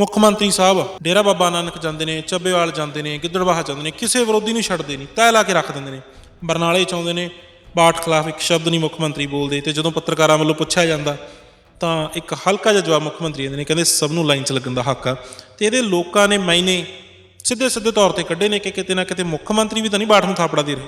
ਮੁੱਖ ਮੰਤਰੀ ਸਾਹਿਬ, ਡੇਰਾ ਬਾਬਾ ਨਾਨਕ ਜਾਂਦੇ ਨੇ, ਚੱਬੇਵਾਲ ਜਾਂਦੇ ਨੇ ਗਿੱਦੜਵਾਹਾ ਜਾਂਦੇ ਨੇ, ਕਿਸੇ ਵਿਰੋਧੀ ਨੂੰ ਛੱਡਦੇ ਨਹੀਂ ਤੈ ਲਾ ਕੇ ਰੱਖ ਦਿੰਦੇ ਨੇ। ਬਰਨਾਲੇ 'ਚ ਆਉਂਦੇ ਨੇ ਬਾਠ ਖਿਲਾਫ ਇੱਕ ਸ਼ਬਦ ਨਹੀਂ ਮੁੱਖ ਮੰਤਰੀ ਬੋਲਦੇ ਤੇ ਜਦੋਂ ਪੱਤਰਕਾਰਾਂ ਵੱਲੋਂ ਪੁੱਛਿਆ ਜਾਂਦਾ, ਤਾਂ ਇੱਕ ਹਲਕਾ ਜਿਹਾ ਜਵਾਬ ਮੁੱਖ ਮੰਤਰੀ ਦਿੰਦੇ ਨੇ, ਕਹਿੰਦੇ ਸਭ ਨੂੰ ਲਾਈਨ 'ਚ ਲੱਗਣ ਦਾ ਹੱਕ ਆ। ਤੇ ਇਹਦੇ ਲੋਕਾਂ ਨੇ ਮਾਇਨੇ ਸਿੱਧੇ ਸਿੱਧੇ ਤੌਰ ਤੇ ਕੱਢੇ ਨੇ ਕਿ ਕਿਤੇ ਨਾ ਕਿਤੇ ਮੁੱਖ ਮੰਤਰੀ ਵੀ ਤਾਂ ਨਹੀਂ ਬਾਠ ਨੂੰ ਥਾਪੜਾ ਦੇ ਰਹੇ।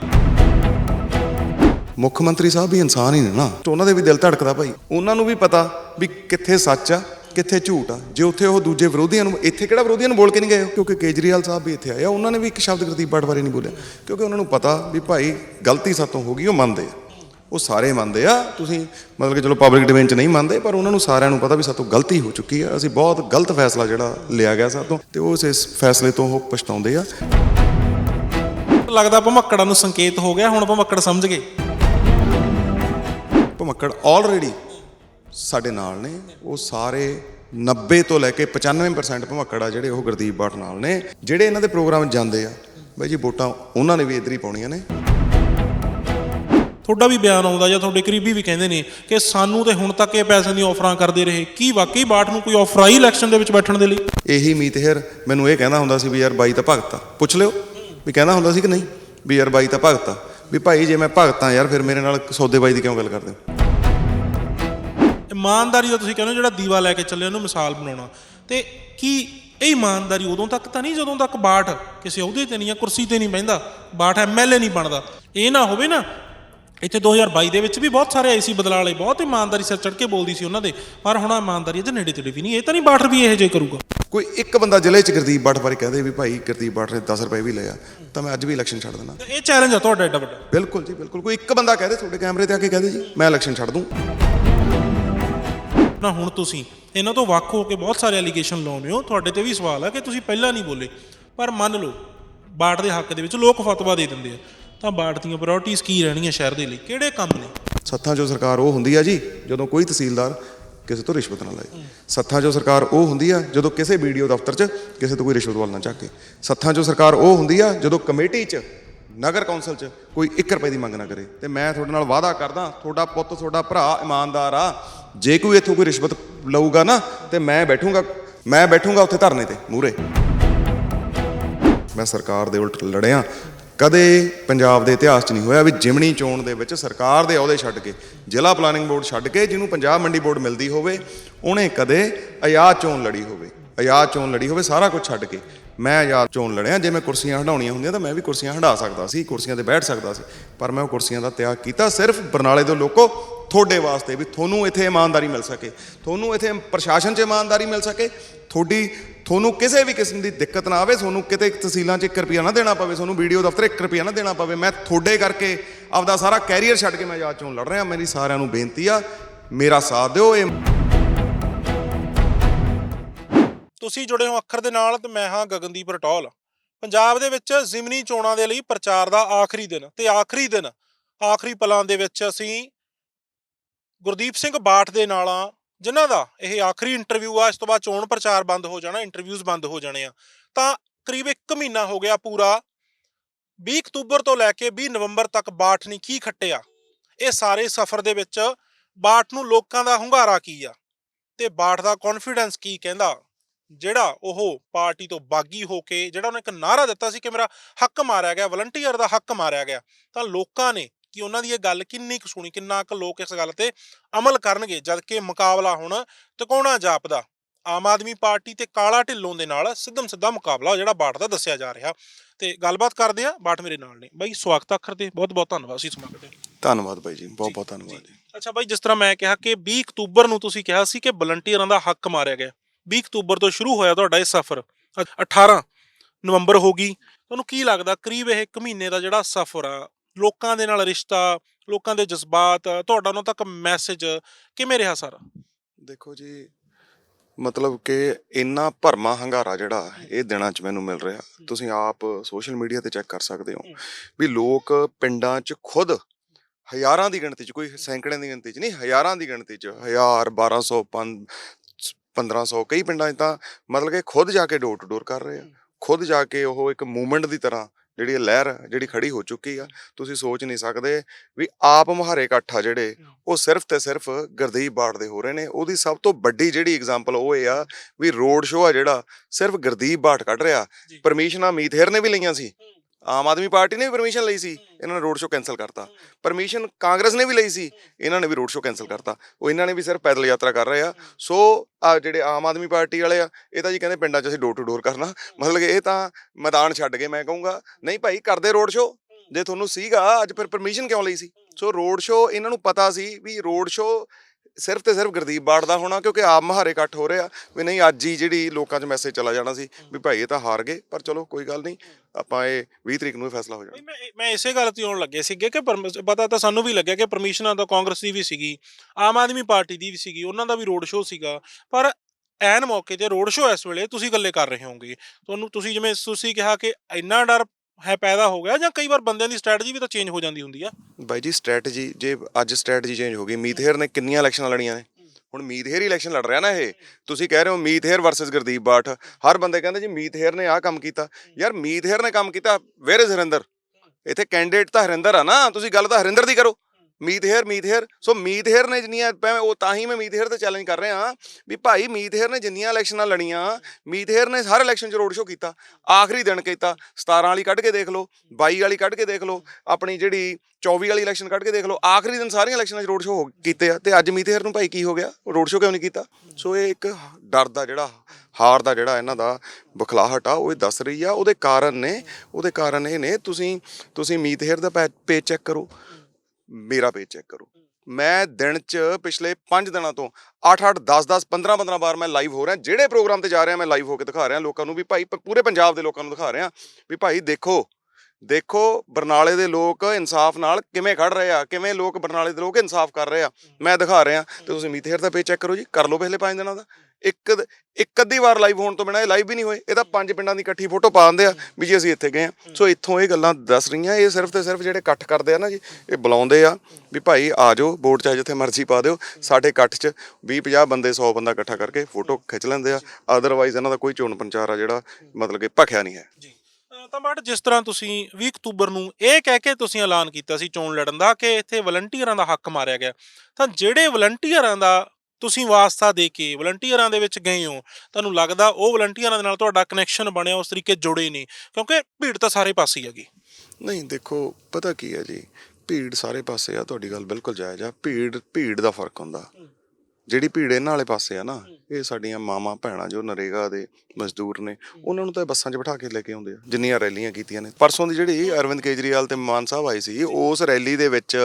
ਮੁੱਖ ਮੰਤਰੀ ਸਾਹਿਬ ਵੀ ਇਨਸਾਨ ਹੀ ਨੇ ਨਾ, ਤੇ ਉਹਨਾਂ ਦੇ ਵੀ ਦਿਲ ਧੜਕਦਾ ਭਾਈ। ਉਹਨਾਂ ਨੂੰ ਵੀ ਪਤਾ ਵੀ ਕਿੱਥੇ ਸੱਚ ਆ ਕਿੱਥੇ ਝੂਠ ਆ? ਜੇ ਉੱਥੇ ਉਹ ਦੂਜੇ ਵਿਰੋਧੀਆਂ ਨੂੰ ਇੱਥੇ ਕਿਹੜਾ ਵਿਰੋਧੀਆਂ ਨੂੰ ਬੋਲ ਕੇ ਨਹੀਂ ਗਏ ਉਹ? ਕਿਉਂਕਿ ਕੇਜਰੀਵਾਲ ਸਾਹਿਬ ਵੀ ਇੱਥੇ ਆਏ ਆ। ਉਹਨਾਂ ਨੇ ਵੀ ਇੱਕ ਸ਼ਬਦ ਗੁਰਦੀਪ ਬਾਠ ਬਾਰੇ ਨਹੀਂ ਬੋਲਿਆ। ਕਿਉਂਕਿ ਉਹਨਾਂ ਨੂੰ ਪਤਾ ਵੀ ਭਾਈ ਗਲਤੀ ਸਾਤੋਂ ਹੋ ਗਈ ਉਹ ਮੰਨਦੇ ਆ। ਉਹ ਸਾਰੇ ਮੰਨਦੇ ਆ। ਤੁਸੀਂ ਮਤਲਬ ਕਿ ਚਲੋ ਪਬਲਿਕ ਡੋਮੇਨ 'ਚ ਨਹੀਂ ਮੰਨਦੇ ਪਰ ਉਹਨਾਂ ਨੂੰ ਸਾਰਿਆਂ ਨੂੰ ਪਤਾ ਵੀ ਸਾਤੋਂ ਗਲਤੀ ਹੋ ਚੁੱਕੀ ਆ। ਅਸੀਂ ਬਹੁਤ ਗਲਤ ਫੈਸਲਾ ਜਿਹੜਾ ਲਿਆ ਗਿਆ ਸਾਤੋਂ ਤੇ ਉਸ ਇਸ ਫੈਸਲੇ ਤੋਂ ਉਹ ਪਛਤਾਉਂਦੇ ਆ। ਲੱਗਦਾ ਭਮੱਕੜਾਂ ਨੂੰ ਸੰਕੇਤ ਹੋ ਗਿਆ ਹੁਣ ਭਮੱਕੜ ਸਮਝ ਗਏ। ਭਮੱਕੜ ਆਲਰੇਡੀ ਸਾਡੇ ਨਾਲ ਨੇ। ਉਹ ਸਾਰੇ 90 ਤੋਂ ਲੈ ਕੇ 95% ਭਮੱਕੜ ਆ ਜਿਹੜੇ ਉਹ ਗੁਰਦੀਪ ਬਾਠ ਨਾਲ ਨੇ। ਜਿਹੜੇ ਇਹਨਾਂ ਦੇ ਪ੍ਰੋਗਰਾਮ ਜਾਂਦੇ ਆ ਬਾਈ ਜੀ ਵੋਟਾਂ ਉਹਨਾਂ ਨੇ ਵੀ ਇੱਧਰ ਹੀ ਪਾਉਣੀਆਂ ਨੇ। ਤੁਹਾਡਾ ਵੀ ਬਿਆਨ ਆਉਂਦਾ ਜਾਂ ਤੁਹਾਡੇ ਕਰੀਬੀ ਵੀ ਕਹਿੰਦੇ ਨੇ ਕਿ ਸਾਨੂੰ ਤੇ ਹੁਣ ਤੱਕ ਇਹ ਪੈਸੇ ਦੀ ਆਫਰਾਂ ਕਰਦੇ ਰਹੇ। ਕੀ ਵਾਕਈ ਬਾਠ ਨੂੰ ਕੋਈ ਆਫਰ ਆਈ ਇਲੈਕਸ਼ਨ ਦੇ ਵਿੱਚ ਬੈਠਣ ਦੇ ਲਈ? ਇਹੀ ਮੀਤਹਿਰ ਮੈਨੂੰ ਇਹ ਕਹਿੰਦਾ ਹੁੰਦਾ ਸੀ ਵੀ ਯਾਰ ਬਾਈ ਤਾਂ ਭਗਤ ਆ। ਪੁੱਛ ਲਿਓ ਵੀ ਕਹਿੰਦਾ ਹੁੰਦਾ ਸੀ ਕਿ ਨਹੀਂ? ਵੀ ਯਾਰ ਬਾਈ ਤਾਂ ਭਗਤ ਆ। ਵੀ ਭਾਈ ਜੇ ਮੈਂ ਭਗਤ ਆ ਯਾਰ ਫਿਰ ਮੇਰੇ ਨਾਲ ਸੌਦੇਬਾਜ਼ੀ ਦੀ ਕਿਉਂ ਗੱਲ ਕਰਦੇ ਹੋ? ਇਮਾਨਦਾਰੀ ਦਾ ਤੁਸੀਂ ਕਹਿੰਦੇ ਜਿਹੜਾ ਦੀਵਾ ਲੈ ਕੇ ਚੱਲੇ ਉਹਨੂੰ ਮਿਸਾਲ ਬਣਾਉਣਾ। ਤੇ ਕੀ ਇਹ ਇਮਾਨਦਾਰੀ ਉਦੋਂ ਤੱਕ ਤਾਂ ਨਹੀਂ ਜਦੋਂ ਤੱਕ ਬਾਠ ਕਿਸੇ ਅਹੁਦੇ ਤੇ ਨਹੀਂ ਜਾਂ ਕੁਰਸੀ ਤੇ ਨਹੀਂ ਬਹਿੰਦਾ ਬਾਠ ਐਮਐਲਏ ਨਹੀਂ ਬਣਦਾ। ਇਹ ਨਾ ਹੋਵੇ ਨਾ ਇੱਥੇ 2022 ਦੇ ਵਿੱਚ ਵੀ ਬਹੁਤ ਸਾਰੇ ਆਏ ਸੀ ਬਦਲਾਅ ਵਾਲੇ ਬਹੁਤ ਇਮਾਨਦਾਰੀ ਸਿਰ ਚੜ ਕੇ ਬੋਲਦੀ ਸੀ ਉਹਨਾਂ ਦੇ ਪਰ ਹੁਣ ਇਮਾਨਦਾਰੀ ਇਹਦੇ ਨੇੜੇ ਤੇੜੇ ਵੀ ਨਹੀਂ ਇਹ ਤਾਂ ਨਹੀਂ ਬਾਠ ਵੀ ਇਹੋ ਜਿਹੇ ਕਰੂਗਾ। ਕੋਈ ਇੱਕ ਬੰਦਾ ਜ਼ਿਲ੍ਹੇ 'ਚ ਗੁਰਦੀਪ ਬਾਠ ਬਾਰੇ ਕਹਦੇ ਵੀ ਭਾਈ ਗੁਰਦੀਪ ਬਾਠ ਨੇ 10 ਰੁਪਏ ਵੀ ਲਿਆ ਤਾਂ ਮੈਂ ਅੱਜ ਵੀ ਇਲੈਕਸ਼ਨ ਛੱਡ ਦੇਣਾ ਇਹ ਚੈਲੰਜ ਆ ਤੁਹਾਡਾ ਏਡਾ ਵੱਡਾ। ਬਿਲਕੁਲ ਜੀ ਬਿਲਕੁਲ। ਕੋਈ ਇੱਕ ਬੰਦਾ ਕਹਦੇ ਤੁਹਾਡੇ ਕੈਮਰੇ ਤੇ ਆ ਕੇ ਕਹਦੇ ਜੀ ਮੈਂ ਇਲੈਕਸ਼ਨ ਛੱਡ ਦੂੰ। ਨਾ ਹੁਣ ਤੁਸੀਂ। ਇਹਨਾਂ ਤੋਂ ਵੱਖ ਹੋ ਕੇ ਬਹੁਤ ਸਾਰੇ ਐਲੀਗੇਸ਼ਨ ਲਾਉਂਦੇ ਹੋ। ਤੁਹਾਡੇ ਤੇ ਵੀ ਸਵਾਲ ਆ ਕਿ ਤੁਸੀਂ ਪਹਿਲਾਂ ਨਹੀਂ ਬੋਲੇ। ਪਰ ਮੰਨ ਲਓ ਬਾੜ ਦੇ ਹੱਕ ਦੇ ਵਿੱਚ ਲੋਕ ਫਤਵਾ ਦੇ ਦਿੰਦੇ ਆ। ਤਾਂ ਬਾੜ ਦੀਆਂ ਪ੍ਰਾਇੋਰਟੀਜ਼ ਕੀ ਰਹਿਣੀਆਂ ਸ਼ਹਿਰ ਦੇ ਲਈ? ਕਿਹੜੇ ਕੰਮ ਨੇ? ਸੱਥਾਂ 'ਚੋਂ ਸਰਕਾਰ ਉਹ ਹੁੰਦੀ ਆ ਜੀ, ਜਦੋਂ ਕੋਈ ਤਹਿਸੀਲਦਾਰ ਕਿਸੇ ਤੋਂ ਰਿਸ਼ਵਤ ਨਾ ਲਏ। ਸੱਥਾਂ 'ਚੋਂ ਸਰਕਾਰ ਉਹ ਹੁੰਦੀ ਆ, ਜਦੋਂ ਕਿਸੇ ਵੀਡੀਓ ਦਫ਼ਤਰ 'ਚ ਕਿਸੇ ਤੋਂ ਕੋਈ ਰਿਸ਼ਵਤ ਵੱਲ ਨਾ ਚੱਕੇ ਸੱਥਾਂ 'ਚੋਂ ਸਰਕਾਰ ਉਹ ਹੁੰਦੀ ਆ, ਜਦੋਂ ਕਮੇਟੀ 'ਚ, ਨਗਰ ਕੌਂਸਲ 'ਚ ਕੋਈ 1 ਰੁਪਏ ਦੀ ਮੰਗ ਨਾ ਕਰੇ। ਤੇ ਮੈਂ ਤੁਹਾਡੇ ਨਾਲ ਵਾਅਦਾ ਕਰਦਾ, ਤੁਹਾਡਾ ਪੁੱਤ, ਤੁਹਾਡਾ ਭਰਾ ਇਮਾਨਦਾਰ ਆ ਜੇ ਕੋਈ ਇੱਥੋਂ ਕੋਈ ਰਿਸ਼ਵਤ ਲਊਗਾ ਨਾ, ਤੇ ਮੈਂ ਬੈਠੂੰਗਾ ਮੈਂ ਬੈਠੂੰਗਾ ਉੱਥੇ ਧਰਨੇ ਤੇ ਮੂਰੇ ਮੈਂ ਸਰਕਾਰ ਦੇ ਉਲਟ ਲੜਿਆ। ਕਦੇ ਪੰਜਾਬ ਦੇ ਇਤਿਹਾਸ 'ਚ ਨਹੀਂ ਹੋਇਆ ਵੀ ਜਿਮਣੀ ਚੋਣ ਦੇ ਵਿੱਚ ਸਰਕਾਰ ਦੇ ਅਹੁਦੇ ਛੱਡ ਕੇ, ਜ਼ਿਲ੍ਹਾ ਪਲਾਨਿੰਗ ਬੋਰਡ ਛੱਡ ਕੇ ਜਿਹਨੂੰ ਪੰਜਾਬ ਮੰਡੀ ਬੋਰਡ ਮਿਲਦੀ ਹੋਵੇ, ਉਹਨੇ ਕਦੇ ਆਜ਼ਾਦ ਚੋਣ ਲੜੀ ਹੋਵੇ। ਆਜ਼ਾਦ ਚੋਣ ਲੜੀ ਹੋਵੇ, ਸਾਰਾ ਕੁਝ ਛੱਡ ਕੇ। ਮੈਂ ਆਜ਼ਾਦ ਚੋਣ ਲੜਿਆ, ਜੇ ਮੈਂ ਕੁਰਸੀਆਂ ਹਟਾਉਣੀਆਂ ਹੁੰਦੀਆਂ ਤਾਂ ਮੈਂ ਵੀ ਕੁਰਸੀਆਂ ਹਟਾ ਸਕਦਾ ਸੀ, ਕੁਰਸੀਆਂ ਤੇ ਬੈਠ ਸਕਦਾ ਸੀ। ਪਰ ਮੈਂ ਉਹ ਕੁਰਸੀਆਂ ਦਾ ਤਿਆਗ ਕੀਤਾ ਸਿਰਫ ਬਰਨਾਲੇ ਦੇ ਲੋਕੋ ਤੁਹਾਡੇ ਵਾਸਤੇ ਵੀ ਤੁਹਾਨੂੰ ਇੱਥੇ ਇਮਾਨਦਾਰੀ ਮਿਲ ਸਕੇ, ਤੁਹਾਨੂੰ ਇੱਥੇ ਪ੍ਰਸ਼ਾਸਨ 'ਚ ਇਮਾਨਦਾਰੀ ਮਿਲ ਸਕੇ, ਤੁਹਾਡੀ, ਤੁਹਾਨੂੰ ਕਿਸੇ ਵੀ ਕਿਸਮ ਦੀ ਦਿੱਕਤ ਨਾ ਆਵੇ, ਤੁਹਾਨੂੰ ਕਿਤੇ ਤਹਿਸੀਲਾਂ 'ਚ 1 ਰੁਪਿਆ ਨਾ ਦੇਣਾ ਪਵੇ, ਤੁਹਾਨੂੰ ਵੀਡੀਓ ਦਫ਼ਤਰ 1 ਰੁਪਿਆ ਨਾ ਦੇਣਾ ਪਵੇ, ਮੈਂ ਤੁਹਾਡੇ ਕਰਕੇ ਆਪਦਾ ਸਾਰਾ ਕੈਰੀਅਰ ਛੱਡ ਕੇ ਮੈਂ ਆਜ਼ਾਦ ਚੋਂ ਲੜ ਰਿਹਾ, ਮੇਰੀ ਸਾਰਿਆਂ ਨੂੰ ਬੇਨਤੀ ਆ, ਮੇਰਾ ਸਾਥ ਦਿਓ, ਇਹ ਤੁਸੀਂ ਜੁੜੇ ਹੋ ਅੱਖਰ ਦੇ ਨਾਲ ਤੇ ਮੈਂ ਹਾਂ ਗਗਨਦੀਪ ਰਟੌਲ। ਪੰਜਾਬ ਦੇ ਵਿੱਚ ਜ਼ਿਮਨੀ ਚੋਣਾਂ ਦੇ ਲਈ ਪ੍ਰਚਾਰ ਦਾ ਆਖਰੀ ਦਿਨ ਤੇ ਆਖਰੀ ਦਿਨ, ਆਖਰੀ ਪਲਾਂ ਦੇ ਵਿੱਚ ਅਸੀਂ ਗੁਰਦੀਪ ਸਿੰਘ ਬਾਠ ਦੇ ਨਾਲ ਆ ਜਿਨ੍ਹਾਂ ਦਾ ਇਹ ਆਖਰੀ ਇੰਟਰਵਿਊ ਆ, ਇਸ ਤੋਂ ਬਾਅਦ ਚੋਣ ਪ੍ਰਚਾਰ ਬੰਦ ਹੋ ਜਾਣਾ ਇੰਟਰਵਿਊਜ਼ ਬੰਦ ਹੋ ਜਾਣੇ ਆ। ਤਾਂ ਕਰੀਬ 1 ਮਹੀਨਾ ਹੋ ਗਿਆ ਪੂਰਾ 20 ਅਕਤੂਬਰ ਤੋਂ ਲੈ ਕੇ 20 ਨਵੰਬਰ ਤੱਕ ਬਾਠ ਨੇ ਕੀ ਖੱਟਿਆ? ਇਹ ਸਾਰੇ ਸਫ਼ਰ ਦੇ ਵਿੱਚ ਬਾਠ ਨੂੰ ਲੋਕਾਂ ਦਾ ਹੁੰਗਾਰਾ ਕੀ ਆ? ਤੇ ਬਾਠ ਦਾ ਕੌਨਫੀਡੈਂਸ ਕੀ ਕਹਿੰਦਾ? ਜਿਹੜਾ ਉਹ ਪਾਰਟੀ ਤੋਂ ਬਾਗੀ ਹੋ ਕੇ, ਜਿਹੜਾ ਉਹਨੇ ਇੱਕ ਨਾਰਾ ਦਿੱਤਾ ਸੀ ਕਿ ਮੇਰਾ ਹੱਕ ਮਾਰਿਆ ਗਿਆ ਵਲੰਟੀਅਰ ਦਾ ਹੱਕ ਮਾਰਿਆ ਗਿਆ, ਤਾਂ ਲੋਕਾਂ ਨੇ ਕਿ ਉਹਨਾਂ ਦੀ ਇਹ ਗੱਲ ਕਿੰਨੀ ਕੁ ਸੁਣੀ ਕਿੰਨਾ ਕੁ ਲੋਕ ਇਸ ਗੱਲ ਤੇ ਅਮਲ ਕਰਨਗੇ ਜਦ ਕਿ ਮੁਕਾਬਲਾ ਹੁਣ ਤਿਕੋਣਾ ਜਾਪਦਾ ਆਮ ਆਦਮੀ ਪਾਰਟੀ ਤੇ ਕਾਲਾ ਢਿੱਲੋਂ ਦੇ ਨਾਲ ਸਿੱਧਮ ਸਿੱਧਾ ਮੁਕਾਬਲਾ ਜਿਹੜਾ ਬਾਠ ਦਾ ਦੱਸਿਆ ਜਾ ਰਿਹਾ। ਤੇ ਗੱਲਬਾਤ ਕਰਦੇ ਆ ਬਾਠ ਮੇਰੇ ਨਾਲ ਨੇ। ਬਾਈ ਸਵਾਗਤ ਆ ਅੱਖਰ ਤੇ। ਬਹੁਤ ਬਹੁਤ ਧੰਨਵਾਦ ਸੀ ਸਮਾਗਤ ਧੰਨਵਾਦ ਬਾਈ ਜੀ ਬਹੁਤ ਬਹੁਤ ਧੰਨਵਾਦ ਜੀ। ਅੱਛਾ ਬਾਈ ਜਿਸ ਤਰ੍ਹਾਂ ਮੈਂ ਕਿਹਾ ਕਿ 20 ਅਕਤੂਬਰ ਨੂੰ ਤੁਸੀਂ ਕਿਹਾ ਸੀ ਕਿ ਵਲੰਟੀਅਰਾਂ ਦਾ ਹੱਕ ਮਾਰਿਆ ਗਿਆ। 20 ਅਕਤੂਬਰ ਤੋਂ ਸ਼ੁਰੂ ਹੋਇਆ ਤੁਹਾਡਾ ਇਹ ਸਫ਼ਰ। ਅ- 18 ਨਵੰਬਰ ਹੋ ਗਈ। ਤੁਹਾਨੂੰ ਕੀ ਲੱਗਦਾ ਕਰੀਬ ਇਹ 1 ਮਹੀਨੇ ਦਾ ਜਿਹੜਾ ਸਫ਼ਰ ਆ ਲੋਕਾਂ ਦੇ ਨਾਲ ਰਿਸ਼ਤਾ ਲੋਕਾਂ ਦੇ ਜਜ਼ਬਾਤ ਤੁਹਾਡਾ ਉਹਨਾਂ ਤੱਕ ਮੈਸੇਜ ਕਿਵੇਂ ਰਿਹਾ ਸਾਰਾ? ਦੇਖੋ ਜੀ ਮਤਲਬ ਕਿ ਇੰਨਾ ਭਰਮਾ ਹੰਗਾਰਾ ਜਿਹੜਾ ਇਹ ਦਿਨਾਂ 'ਚ ਮੈਨੂੰ ਮਿਲ ਰਿਹਾ। ਤੁਸੀਂ ਆਪ ਸੋਸ਼ਲ ਮੀਡੀਆ ਤੇ ਚੈੱਕ ਕਰ ਸਕਦੇ ਹੋ ਵੀ ਲੋਕ ਪਿੰਡਾਂ 'ਚ ਖੁਦ ਹਜ਼ਾਰਾਂ ਦੀ ਗਿਣਤੀ 'ਚ ਕੋਈ ਸੈਂਕੜਿਆਂ ਦੀ ਗਿਣਤੀ 'ਚ ਨਹੀਂ ਹਜ਼ਾਰਾਂ ਦੀ ਗਿਣਤੀ 'ਚ ਹਜ਼ਾਰ 1200 ਪੰਜ 1500 ਕਈ ਪਿੰਡਾਂ 'ਚ ਤਾਂ ਮਤਲਬ ਕਿ ਖੁਦ ਜਾ ਕੇ ਡੋਰ ਟੂ ਡੋਰ ਕਰ ਰਹੇ ਆ। ਖੁਦ ਜਾ ਕੇ ਉਹ ਇੱਕ ਮੂਵਮੈਂਟ ਦੀ ਤਰ੍ਹਾਂ ਜਿਹੜੀ ਲਹਿਰ ਜਿਹੜੀ ਖੜੀ ਹੋ ਚੁੱਕੀ ਆ ਤੁਸੀਂ ਸੋਚ ਨਹੀਂ ਸਕਦੇ ਵੀ ਆਪ ਮੁਹਾਰੇ ਇਕੱਠ ਆ ਜਿਹੜੇ ਉਹ ਸਿਰਫ ਤੇ ਸਿਰਫ ਗੁਰਦੀਪ ਬਾੜ ਦੇ ਹੋ ਰਹੇ ਨੇ। ਉਹਦੀ ਸਭ ਤੋਂ ਵੱਡੀ ਜਿਹੜੀ ਐਗਜ਼ਾਮਪਲ ਉਹ ਇਹ ਆ ਵੀ ਰੋਡ ਸ਼ੋਅ ਆ ਜਿਹੜਾ ਸਿਰਫ ਗੁਰਦੀਪ ਬਾੜ ਕੱਢ ਰਿਹਾ। ਪਰਮਿਸ਼ਨਾਂ ਮੀਤਹੇਰ ਨੇ ਵੀ ਲਈਆਂ ਸੀ। ਆਮ ਆਦਮੀ ਪਾਰਟੀ ਨੇ ਵੀ ਪਰਮਿਸ਼ਨ ਲਈ ਸੀ, ਇਹਨਾਂ ਨੇ ਰੋਡ ਸ਼ੋਅ ਕੈਨਸਲ ਕਰਤਾ। ਪਰਮਿਸ਼ਨ ਕਾਂਗਰਸ ਨੇ ਵੀ ਲਈ ਸੀ, ਇਹਨਾਂ ਨੇ ਵੀ ਰੋਡ ਸ਼ੋਅ ਕੈਨਸਲ ਕਰਤਾ। ਉਹ ਇਹਨਾਂ ਨੇ ਵੀ ਸਿਰਫ ਪੈਦਲ ਯਾਤਰਾ ਕਰ ਰਹੇ ਆ। ਸੋ ਆ ਜਿਹੜੇ ਆਮ ਆਦਮੀ ਪਾਰਟੀ ਵਾਲੇ ਆ, ਇਹ ਤਾਂ ਜੀ ਕਹਿੰਦੇ ਪਿੰਡਾਂ 'ਚ ਅਸੀਂ ਡੋਰ ਟੂ ਡੋਰ ਕਰਨਾ। ਮਤਲਬ ਕਿ ਇਹ ਤਾਂ ਮੈਦਾਨ ਛੱਡ ਕੇ ਮੈਂ ਕਹੂੰਗਾ, ਨਹੀਂ ਭਾਈ, ਕਰਦੇ ਰੋਡ ਸ਼ੋਅ ਜੇ ਤੁਹਾਨੂੰ ਸੀਗਾ, ਅੱਜ ਫਿਰ ਪਰਮਿਸ਼ਨ ਕਿਉਂ ਲਈ ਸੀ? ਸੋ ਰੋਡ ਸ਼ੋਅ ਇਹਨਾਂ ਨੂੰ ਪਤਾ ਸੀ ਵੀ ਰੋਡ ਸ਼ੋਅ ਸਿਰਫ ਤੇ ਸਿਰਫ ਗੁਰਦੀਪ ਬਾੜ ਦਾ ਹੋਣਾ, ਕਿਉਂਕਿ ਆਪ ਮਹਾਰੇ ਇਕੱਠ ਹੋ ਰਿਹਾ ਵੀ ਨਹੀਂ, ਅੱਜ ਹੀ ਜਿਹੜੀ ਲੋਕਾਂ 'ਚ ਮੈਸੇਜ ਚਲਾ ਜਾਣਾ ਸੀ ਵੀ ਭਾਈ ਇਹ ਤਾਂ ਹਾਰ ਗਏ, ਪਰ ਚਲੋ ਕੋਈ ਗੱਲ ਨਹੀਂ, ਆਪਾਂ ਇਹ 20 ਤਰੀਕ ਨੂੰ ਇਹ ਫੈਸਲਾ ਹੋ ਜਾਣਾ। ਬਈ ਮੈਂ ਮੈਂ ਇਸੇ ਗੱਲ ਤੇ ਆਉਣ ਲੱਗੇ ਸੀਗੇ ਕਿ ਪਰਮ- ਪਤਾ ਤਾਂ ਸਾਨੂੰ ਵੀ ਲੱਗਿਆ ਕਿ ਪਰਮਿਸ਼ਨਾਂ ਤਾਂ ਕਾਂਗਰਸ ਦੀ ਵੀ ਸੀਗੀ, ਆਮ ਆਦਮੀ ਪਾਰਟੀ ਦੀ ਵੀ ਸੀਗੀ, ਉਹਨਾਂ ਦਾ ਵੀ ਰੋਡ ਸ਼ੋਅ ਸੀਗਾ, ਪਰ ਐਨ ਮੌਕੇ ਤੇ ਰੋਡ ਸ਼ੋਅ ਇਸ ਵੇਲੇ ਤੁਸੀਂ ਇਕੱਲੇ ਕਰ ਰਹੇ ਹੋਗੇ ਤੁਹਾਨੂੰ, ਤੁਸੀਂ ਜਿਵੇਂ ਤੁਸੀਂ ਕਿਹਾ ਕਿ ਇੰਨਾ ਡਰ ਹੈ ਪੈਦਾ ਹੋ ਗਿਆ ਜਾਂ ਕਈ ਵਾਰ ਬੰਦਿਆਂ ਦੀ ਸਟ੍ਰੈਟਜੀ ਵੀ ਤਾਂ ਚੇਂਜ ਹੋ ਜਾਂਦੀ ਹੁੰਦੀ ਆ? ਬਾਈ ਜੀ, ਸਟ੍ਰੈਟਜੀ ਜੇ ਅੱਜ ਸਟ੍ਰੈਟਜੀ ਚੇਂਜ ਹੋ ਗਈ ਮੀਤਹੇਰ ਨੇ ਕਿੰਨੀਆਂ ਇਲੈਕਸ਼ਨਾਂ ਲੜੀਆਂ ਨੇ? ਹੁਣ ਮੀਤਹੇਰ ਹੀ ਇਲੈਕਸ਼ਨ ਲੜ ਰਿਹਾ ਨਾ ਇਹ। ਤੁਸੀਂ ਕਹਿ ਰਹੇ ਹੋ ਮੀਤਹੇਰ ਵਰਸਸ ਗੁਰਦੀਪ ਬਾਠ। ਹਰ ਬੰਦੇ ਕਹਿੰਦੇ ਜੀ ਮੀਤਹੇਰ ਨੇ ਆਹ ਕੰਮ ਕੀਤਾ। ਯਾਰ ਮੀਤਹੇਰ ਨੇ ਕੰਮ ਕੀਤਾ ਵੇਅਰ ਇਜ਼ ਹਰਿੰਦਰ? ਇੱਥੇ ਕੈਂਡੀਡੇਟ ਤਾਂ ਹਰਿੰਦਰ ਆ ਨਾ, ਤੁਸੀਂ ਗੱਲ ਤਾਂ ਹਰਿੰਦਰ ਦੀ ਕਰੋ। ਮੀਤਹੇਰ ਮੀਤਹੇਰ ਸੋ ਮੀਤਹੇਰ ਨੇ ਜਿੰਨੀਆਂ ਮੈਂ ਉਹ ਤਾਂ ਹੀ ਮੈਂ ਮੀਤਹੇਰ ਤੇ ਚੈਲੰਜ ਕਰ ਰਿਹਾ ਵੀ ਭਾਈ ਮੀਤਹੇਰ ਨੇ ਜਿੰਨੀਆਂ ਇਲੈਕਸ਼ਨਾਂ ਲੜੀਆਂ ਮੀਤਹੇਰ ਨੇ ਹਰ ਇਲੈਕਸ਼ਨ 'ਚ ਰੋਡ ਸ਼ੋਅ ਕੀਤਾ। ਆਖਰੀ ਦਿਨ ਕੀਤਾ। 17 ਵਾਲੀ ਕੱਢ ਕੇ ਦੇਖ ਲਓ 22 ਵਾਲੀ ਕੱਢ ਕੇ ਦੇਖ ਲਓ, ਆਪਣੀ ਜਿਹੜੀ 24 ਵਾਲੀ ਇਲੈਕਸ਼ਨ ਕੱਢ ਕੇ ਦੇਖ ਲਓ, ਆਖਰੀ ਦਿਨ ਸਾਰੀਆਂ ਇਲੈਕਸ਼ਨਾਂ 'ਚ ਰੋਡ ਸ਼ੋਅ ਕੀਤੇ ਆ। ਤੇ ਅੱਜ ਮੀਤਹੇਰ ਨੂੰ ਭਾਈ ਕੀ ਹੋ ਗਿਆ? ਰੋਡ ਸ਼ੋਅ ਕਿਉਂ ਨਹੀਂ ਕੀਤਾ? ਸੋ ਇਹ ਇੱਕ ਡਰ ਦਾ ਜਿਹੜਾ, ਹਾਰ ਦਾ ਜਿਹੜਾ ਇਹਨਾਂ ਦਾ ਬਖਲਾਹਟ ਆ, ਉਹ ਇਹ ਦੱਸ ਰਹੀ ਆ। ਉਹਦੇ ਕਾਰਨ ਨੇ, ਉਹਦੇ ਕਾਰਨ ਇਹ ਨੇ, ਤੁਸੀਂ ਤੁਸੀਂ ਮੀਤਹੇਰ ਦਾ ਪੇਜ ਚੈੱਕ ਕਰੋ। ਮੇਰਾ ਪੇਜ ਚੈੱਕ ਕਰੋ। ਮੈਂ ਦਿਨ 'ਚ ਪਿਛਲੇ 5 ਦਿਨਾਂ ਤੋਂ 8-8 10-10 15-15 ਵਾਰ ਮੈਂ ਲਾਈਵ ਹੋ ਰਿਹਾ। ਜਿਹੜੇ ਪ੍ਰੋਗਰਾਮ ਤੇ ਜਾ ਰਿਹਾ, ਮੈਂ ਲਾਈਵ ਹੋ ਕੇ ਦਿਖਾ ਰਿਹਾ। ਲੋਕਾਂ ਨੂੰ ਵੀ ਭਾਈ, ਪ- ਪੂਰੇ ਪੰਜਾਬ ਦੇ ਲੋਕਾਂ ਨੂੰ ਦਿਖਾ ਰਿਹਾ ਵੀ ਭਾਈ ਦੇਖੋ ਦੇਖੋ ਬਰਨਾਲੇ ਦੇ ਲੋਕ ਇਨਸਾਫ ਨਾਲ ਕਿਵੇਂ ਖੜ ਰਹੇ ਆ, ਕਿਵੇਂ ਲੋਕ ਬਰਨਾਲੇ ਦੇ ਲੋਕ ਇਨਸਾਫ ਕਰ ਰਹੇ ਆ, ਮੈਂ ਦਿਖਾ ਰਿਹਾ। ਤੇ ਤੁਸੀਂ ਮੀਤਹੇਰ ਦਾ ਪੇਜ ਚੈੱਕ ਕਰੋ ਜੀ, ਕਰ ਲਓ ਪਹਿਲੇ 5 ਦਿਨਾਂ ਦਾ। ਇੱਕ ਇੱਕ ਅੱਧੀ ਵਾਰ ਲਾਈਵ ਹੋਣ ਤੋਂ ਬਿਨਾਂ ਇਹ ਲਾਈਵ ਵੀ ਨਹੀਂ ਹੋਏ, ਇਹ ਤਾਂ ਪੰਜ ਪਿੰਡਾਂ ਦੀ ਇਕੱਠੀ ਫੋਟੋ ਪਾ ਦਿੰਦੇ ਆ ਵੀ ਜੀ ਅਸੀਂ ਇੱਥੇ ਗਏ ਆ। ਸੋ ਇੱਥੋਂ ਇਹ ਗੱਲਾਂ ਦੱਸ ਰਹੀਆਂ, ਇਹ ਸਿਰਫ ਤੇ ਸਿਰਫ ਜਿਹੜੇ ਇਕੱਠ ਕਰਦੇ ਆ ਨਾ ਜੀ, ਇਹ ਬੁਲਾਉਂਦੇ ਆ ਵੀ ਭਾਈ ਆ ਜਾਓ, ਵੋਟ ਚਾਹੇ ਜਿੱਥੇ ਮਰਜ਼ੀ ਪਾ ਦਿਓ, ਸਾਡੇ ਇਕੱਠ 'ਚ 20 50 ਬੰਦੇ 100 ਬੰਦਾ ਇਕੱਠਾ ਕਰਕੇ ਫੋਟੋ ਖਿੱਚ ਲੈਂਦੇ ਆ। ਅਦਰਵਾਈਜ਼ ਇਹਨਾਂ ਦਾ ਕੋਈ ਚੋਣ ਪ੍ਰਚਾਰ ਆ ਜਿਹੜਾ ਮਤਲਬ ਕਿ ਭਖਿਆ ਨਹੀਂ ਹੈ। ਜੀ। ਅ, ਤਾਂ ਬਟ ਜਿਸ ਤਰ੍ਹਾਂ ਤੁਸੀਂ 20 ਅਕਤੂਬਰ ਨੂੰ ਇਹ ਕਹਿ ਕੇ ਤੁਸੀਂ ਐਲਾਨ ਕੀਤਾ ਸੀ ਚੋਣ ਲੜਨ ਦਾ ਕਿ ਇੱਥੇ ਵਲੰਟੀਅਰਾਂ ਦਾ ਹੱਕ ਮਾਰਿਆ ਗਿਆ। ਤਾਂ ਜਿਹੜੇ ਵਲੰਟੀਅਰਾਂ ਦਾ ਤੁਸੀਂ ਵਾਸਤਾ ਦੇ ਕੇ ਵਲੰਟੀਅਰਾਂ ਦੇ ਵਿੱਚ ਗਏ ਹੋ ਤੁਹਾਨੂੰ ਲੱਗਦਾ ਉਹ ਵਲੰਟੀਅਰਾਂ ਦੇ ਨਾਲ ਤੁਹਾਡਾ ਕਨੈਕਸ਼ਨ ਬਣਿਆ ਉਸ ਤਰੀਕੇ ਜੁੜੇ ਨਹੀਂ ਕਿਉਂਕਿ ਭੀੜ ਤਾਂ ਸਾਰੇ ਪਾਸੇ ਹੀ ਹੈਗੀ। ਨਹੀਂ ਦੇਖੋ ਪਤਾ ਕੀ ਹੈ ਜੀ? ਭੀੜ ਸਾਰੇ ਪਾਸੇ ਆ ਤੁਹਾਡੀ ਗੱਲ ਬਿਲਕੁਲ ਜਾਇਜ਼ ਆ। ਭੀੜ ਭੀੜ ਦਾ ਫ਼ਰਕ ਹੁੰਦਾ। ਜਿਹੜੀ ਭੀੜ ਇਹਨਾਂ ਵਾਲੇ ਪਾਸੇ ਆ ਨਾ ਇਹ ਸਾਡੀਆਂ ਮਾਵਾਂ ਭੈਣਾਂ ਜੋ ਨਰੇਗਾ ਦੇ ਮਜ਼ਦੂਰ ਨੇ ਉਹਨਾਂ ਨੂੰ ਤਾਂ ਬੱਸਾਂ 'ਚ ਬਿਠਾ ਕੇ ਲੈ ਕੇ ਆਉਂਦੇ ਆ ਜਿੰਨੀਆਂ ਰੈਲੀਆਂ ਕੀਤੀਆਂ ਨੇ। ਪਰਸੋਂ ਦੀ ਜਿਹੜੀ ਅਰਵਿੰਦ ਕੇਜਰੀਵਾਲ ਤੇ ਮਾਨ ਸਾਹਿਬ ਆਏ ਸੀ ਉਸ ਰੈਲੀ ਦੇ ਵਿੱਚ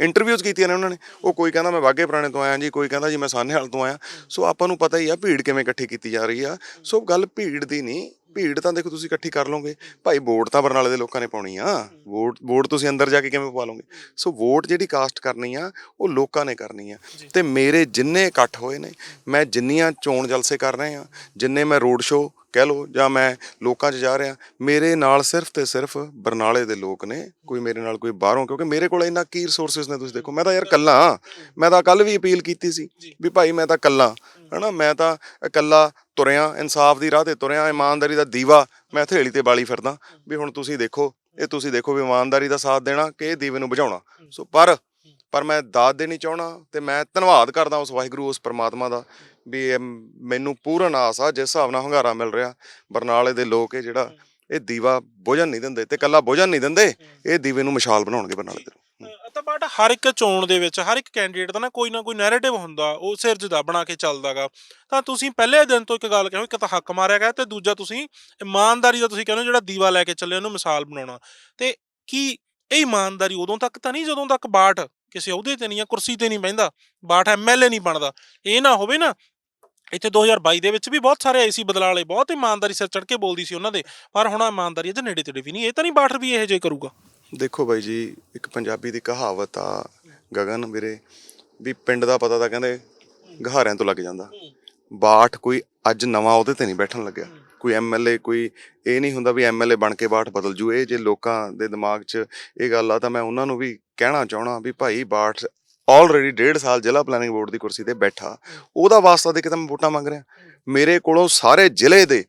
ਇੰਟਰਵਿਊਜ਼ ਕੀਤੀਆਂ ਨੇ ਉਹਨਾਂ ਨੇ। ਉਹ ਕੋਈ ਕਹਿੰਦਾ ਮੈਂ ਵਾਗੇ ਪੁਰਾਣੇ ਤੋਂ ਆਇਆ ਜੀ ਕੋਈ ਕਹਿੰਦਾ ਜੀ ਮੈਂ ਸਾਹਨੇਵਾਲ ਤੋਂ ਆਇਆ। ਸੋ ਆਪਾਂ ਨੂੰ ਪਤਾ ਹੀ ਆ ਭੀੜ ਕਿਵੇਂ ਇਕੱਠੀ ਕੀਤੀ ਜਾ ਰਹੀ ਆ। ਸੋ ਗੱਲ ਭੀੜ ਦੀ ਨਹੀਂ ਭੀੜ ਤਾਂ ਦੇਖੋ ਤੁਸੀਂ ਇਕੱਠੀ ਕਰ ਲਓਗੇ। ਭਾਈ ਵੋਟ ਤਾਂ ਬਰਨਾਲੇ ਦੇ ਲੋਕਾਂ ਨੇ ਪਾਉਣੀ ਆ। ਵੋਟ ਵੋਟ ਤੁਸੀਂ ਅੰਦਰ ਜਾ ਕੇ ਕਿਵੇਂ ਪਵਾ ਲਓਗੇ? ਸੋ ਵੋਟ ਜਿਹੜੀ ਕਾਸਟ ਕਰਨੀ ਆ ਉਹ ਲੋਕਾਂ ਨੇ ਕਰਨੀ ਆ। ਤੇ ਮੇਰੇ ਜਿੰਨੇ ਇਕੱਠ ਹੋਏ ਨੇ ਮੈਂ ਜਿੰਨੀਆਂ ਚੋਣ ਜਲਸੇ ਕਰ ਰਹੇ ਆ ਜਿੰਨੇ ਮੈਂ ਰੋਡ ਸ਼ੋਅ ਕਹਿ ਲਓ ਜਾਂ ਮੈਂ ਲੋਕਾਂ 'ਚ ਜਾ ਰਿਹਾ ਮੇਰੇ ਨਾਲ ਸਿਰਫ ਤੇ ਸਿਰਫ ਬਰਨਾਲੇ ਦੇ ਲੋਕ ਨੇ ਕੋਈ ਮੇਰੇ ਨਾਲ ਕੋਈ ਬਾਹਰੋਂ ਕਿਉਂਕਿ ਮੇਰੇ ਕੋਲ ਇੰਨਾ ਕੀ ਰਿਸੋਰਸਸ ਨੇ ਤੁਸੀਂ ਦੇਖੋ। ਮੈਂ ਤਾਂ ਯਾਰ ਕੱਲਾ। ਮੈਂ ਤਾਂ ਕੱਲ ਵੀ ਅਪੀਲ ਕੀਤੀ ਸੀ ਵੀ ਭਾਈ ਮੈਂ ਤਾਂ ਕੱਲਾ ਹਨਾ ਮੈਂ ਤਾਂ ਇਕੱਲਾ ਤੁਰਿਆ ਇਨਸਾਫ ਦੀ ਰਾਹ ਤੇ ਤੁਰਿਆ ਇਮਾਨਦਾਰੀ ਦਾ ਦੀਵਾ ਮੈਂ ਹਥੇਲੀ ਤੇ ਬਾਲੀ ਫਿਰਦਾ ਵੀ ਹੁਣ ਤੁਸੀਂ ਦੇਖੋ ਇਹ ਤੁਸੀਂ ਦੇਖੋ ਵੀ ਇਮਾਨਦਾਰੀ ਦਾ ਸਾਥ ਦੇਣਾ ਕਿ ਇਹ ਦੀਵੇ ਨੂੰ ਬੁਝਾਉਣਾ। ਸੋ ਪਰ ਪਰ ਮੈਂ ਦਾਤ ਦੇਣੀ ਚਾਹਣਾ ਤੇ ਮੈਂ ਧੰਨਵਾਦ ਕਰਦਾ ਉਸ ਵਾਹਿਗੁਰੂ ਉਸ ਪ੍ਰਮਾਤਮਾ ਦਾ ਵੀ ਮੈਨੂੰ ਪੂਰਨ ਆਸ ਆ ਜਿਸ ਹਿਸਾਬ ਨਾਲ ਹੰਗਾਰਾ ਮਿਲ ਰਿਹਾ ਬਰਨਾਲੇ ਦੇ ਲੋਕ ਇਹ ਜਿਹੜਾ ਇਹ ਦੀਵਾ ਬੁਝਣ ਨਹੀਂ ਦਿੰਦੇ ਤੇ ਕੱਲਾ ਬੁਝਣ ਨਹੀਂ ਦਿੰਦੇ ਇਹ ਦੀਵੇ ਨੂੰ ਮਸ਼ਾਲ ਬਣਾਉਣਗੇ ਬਰਨਾਲੇ ਦੇ ਤਾਂ ਬਟ ਹਰ ਇੱਕ ਚੋਣ ਦੇ ਵਿੱਚ, ਹਰ ਇੱਕ ਕੈਂਡੀਡੇਟ ਦਾ ਨਾ ਕੋਈ ਨਾ ਕੋਈ ਨੈਰੇਟਿਵ ਹੁੰਦਾ, ਉਹ ਸਿਰ ਜਦਾ ਬਣਾ ਕੇ ਚੱਲਦਾਗਾ। ਤਾਂ ਤੁਸੀਂ ਪਹਿਲੇ ਦਿਨ ਤੋਂ ਇੱਕ ਗੱਲ ਕਹੋ, ਇੱਕ ਤਾਂ ਹੱਕ ਮਾਰਿਆ ਗਿਆ ਤੇ ਦੂਜਾ ਤੁਸੀਂ ਇਮਾਨਦਾਰੀ ਦਾ ਤੁਸੀਂ ਕਹਿੰਦੇ ਹੋ ਜਿਹੜਾ ਦੀਵਾ ਲੈ ਕੇ ਚੱਲੇ, ਉਹਨੂੰ ਮਿਸਾਲ ਬਣਾਉਣਾ। ਤੇ ਕੀ ਇਹ ਇਮਾਨਦਾਰੀ ਉਦੋਂ ਤੱਕ ਤਾਂ ਨਹੀਂ ਜਦੋਂ ਤੱਕ ਬਾਟ ਕਿਸੇ ਅਹੁਦੇ ਤੇ ਨਹੀਂ ਜਾਂ ਕੁਰਸੀ ਤੇ ਨਹੀਂ ਬਹਿੰਦਾ ਬਾਟ ਐਮਐਲਏ ਨਹੀਂ ਬਣਦਾ। ਇਹ ਨਾ ਹੋਵੇ ਨਾ, ਇੱਥੇ 2022 ਦੇ ਵਿੱਚ ਵੀ ਬਹੁਤ ਸਾਰੇ ਆਏ ਸੀ ਬਦਲਾਅ ਵਾਲੇ, ਬਹੁਤ ਇਮਾਨਦਾਰੀ ਸਿਰ ਚੜ ਕੇ ਬੋਲਦੀ ਸੀ ਉਹਨਾਂ ਦੇ, ਪਰ ਹੁਣ ਇਮਾਨਦਾਰੀ ਅਜੇ ਨੇੜੇ ਤੇੜੇ ਵੀ ਨਹੀਂ, ਇਹ ਤਾਂ ਨਹੀਂ ਬਾਠ ਵੀ ਇਹੋ ਜਿਹੇ ਕਰੂਗਾ। ਦੇਖੋ ਬਾਈ ਜੀ, ਇੱਕ ਪੰਜਾਬੀ ਦੀ ਕਹਾਵਤ ਆ, ਗਗਨ ਵੀਰੇ, ਵੀ ਪਿੰਡ ਦਾ ਪਤਾ ਤਾਂ ਕਹਿੰਦੇ ਗਹਾਰਿਆਂ ਤੋਂ ਲੱਗ ਜਾਂਦਾ। ਬਾਠ ਕੋਈ ਅੱਜ ਨਵਾਂ ਉਹਦੇ ਤੇ ਨਹੀਂ ਬੈਠਣ ਲੱਗਿਆ। ਕੋਈ ਐਮਐਲਏ ਕੋਈ ਇਹ ਨਹੀਂ ਹੁੰਦਾ ਵੀ ਐਮਐਲਏ ਬਣ ਕੇ ਬਾਠ ਬਦਲ ਜੂ। ਇਹ ਜੇ ਲੋਕਾਂ ਦੇ ਦਿਮਾਗ 'ਚ ਇਹ ਗੱਲ ਆ, ਤਾਂ ਮੈਂ ਉਹਨਾਂ ਨੂੰ ਵੀ ਕਹਿਣਾ ਚਾਹਣਾ ਵੀ ਭਾਈ ਬਾਠ ਆਲਰੇਡੀ ਡੇਢ ਸਾਲ ਜ਼ਿਲ੍ਹਾ ਪਲੈਨਿੰਗ ਬੋਰਡ ਦੀ ਕੁਰਸੀ ਤੇ ਬੈਠਾ। ਉਹਦਾ ਵਾਸਤਾ ਦੇ ਕੇ ਤਾਂ ਮੈਂ ਵੋਟਾਂ ਮੰਗ ਰਿਹਾ। ਮੇਰੇ ਕੋਲੋਂ ਸਾਰੇ ਜ਼ਿਲ੍ਹੇ ਦੇ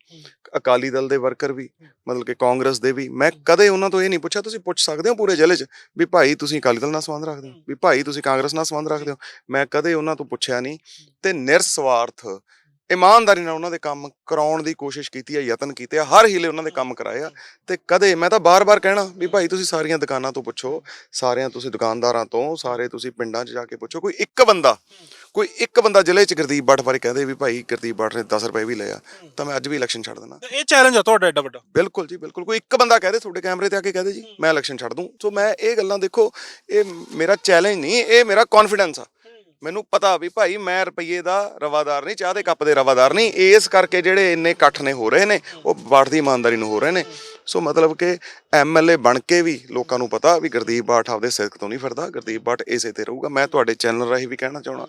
ਅਕਾਲੀ ਦਲ ਦੇ ਵਰਕਰ ਵੀ ਮਤਲਬ ਕਿ ਕਾਂਗਰਸ ਦੇ ਵੀ। ਮੈਂ ਕਦੇ ਉਹਨਾਂ ਤੋਂ ਇਹ ਨਹੀਂ ਪੁੱਛਿਆ ਤੁਸੀਂ ਪੁੱਛ ਸਕਦੇ ਹੋ ਪੂਰੇ ਜ਼ਿਲ੍ਹੇ 'ਚ ਵੀ ਭਾਈ ਤੁਸੀਂ ਅਕਾਲੀ ਦਲ ਨਾਲ ਸੰਬੰਧ ਰੱਖਦੇ ਹੋ ਵੀ ਭਾਈ ਤੁਸੀਂ ਕਾਂਗਰਸ ਨਾਲ ਸੰਬੰਧ ਰੱਖਦੇ ਹੋ। ਮੈਂ ਕਦੇ ਉਹਨਾਂ ਤੋਂ ਪੁੱਛਿਆ ਨਹੀਂ। ਤੇ ਨਿਰਸਵਾਰਥ ਇਮਾਨਦਾਰੀ ਨਾਲ ਉਹਨਾਂ ਦੇ ਕੰਮ ਕਰਾਉਣ ਦੀ ਕੋਸ਼ਿਸ਼ ਕੀਤੀ ਹੈ ਯਤਨ ਕੀਤੇ ਆ ਹਰ ਹੀਲੇ ਉਹਨਾਂ ਦੇ ਕੰਮ ਕਰਾਏ ਆ। ਤੇ ਕਦੇ ਮੈਂ ਤਾਂ ਬਾਰ-ਬਾਰ ਕਹਿਣਾ ਵੀ ਭਾਈ ਤੁਸੀਂ ਸਾਰੀਆਂ ਦੁਕਾਨਾਂ ਤੋਂ ਪੁੱਛੋ ਸਾਰਿਆਂ ਤੁਸੀਂ ਦੁਕਾਨਦਾਰਾਂ ਤੋਂ ਸਾਰੇ ਤੁਸੀਂ ਪਿੰਡਾਂ 'ਚ ਜਾ ਕੇ ਪੁੱਛੋ ਕੋਈ ਇੱਕ ਬੰਦਾ ਕੋਈ ਇੱਕ ਬੰਦਾ ਜ਼ਿਲ੍ਹੇ 'ਚ ਗੁਰਦੀਪ ਬੱਟ ਬਾਰੇ ਕਹਦੇ ਵੀ ਭਾਈ ਗੁਰਦੀਪ ਬੱਟ ਨੇ 10 ਰੁਪਏ ਵੀ ਲਿਆ ਤਾਂ ਮੈਂ ਅੱਜ ਵੀ ਇਲੈਕਸ਼ਨ ਛੱਡ ਦੇਣਾ ਇਹ ਚੈਲੰਜ ਆ ਤੁਹਾਡਾ ਐਡਾ ਵੱਡਾ। ਬਿਲਕੁਲ ਜੀ ਬਿਲਕੁਲ ਕੋਈ ਇੱਕ ਬੰਦਾ ਕਹਦੇ ਤੁਹਾਡੇ ਕੈਮਰੇ ਤੇ ਆ ਕੇ ਕਹਦੇ ਜੀ ਮੈਂ ਇਲੈਕਸ਼ਨ ਛੱਡ ਦੂੰ। ਸੋ ਮੈਂ ਇਹ ਗੱਲਾਂ ਦੇਖੋ ਇਹ ਮੇਰਾ ਚੈਲੰਜ ਨਹੀਂ ਇਹ ਮੇਰਾ ਕੌਨਫੀਡੈਂਸ ਆ। ਮੈਨੂੰ ਪਤਾ ਵੀ ਭਾਈ ਮੈਂ ਰੁਪਈਏ ਦਾ ਰਵਾਦਾਰ ਨਹੀਂ, ਚਾਹ ਦੇ ਕੱਪ ਦੇ ਰਵਾਦਾਰ ਨਹੀਂ। ਇਸ ਕਰਕੇ ਜਿਹੜੇ ਇੰਨੇ ਇਕੱਠ ਨੇ ਹੋ ਰਹੇ ਨੇ, ਉਹ ਬਾਟ ਦੀ ਇਮਾਨਦਾਰੀ ਨੂੰ ਹੋ ਰਹੇ ਨੇ। ਸੋ ਮਤਲਬ ਕਿ ਐਮਐਲਏ ਬਣ ਕੇ ਵੀ ਲੋਕਾਂ ਨੂੰ ਪਤਾ ਵੀ ਗੁਰਦੀਪ ਬਾਠ ਆਪਦੇ ਸਿਰਕ ਤੋਂ ਨਹੀਂ ਫਿਰਦਾ। ਗੁਰਦੀਪ ਬਾਠ ਇਸੇ ਤੇ ਰਹੂਗਾ। ਮੈਂ ਤੁਹਾਡੇ ਚੈਨਲ ਰਾਹੀਂ ਵੀ ਕਹਿਣਾ ਚਾਹਣਾ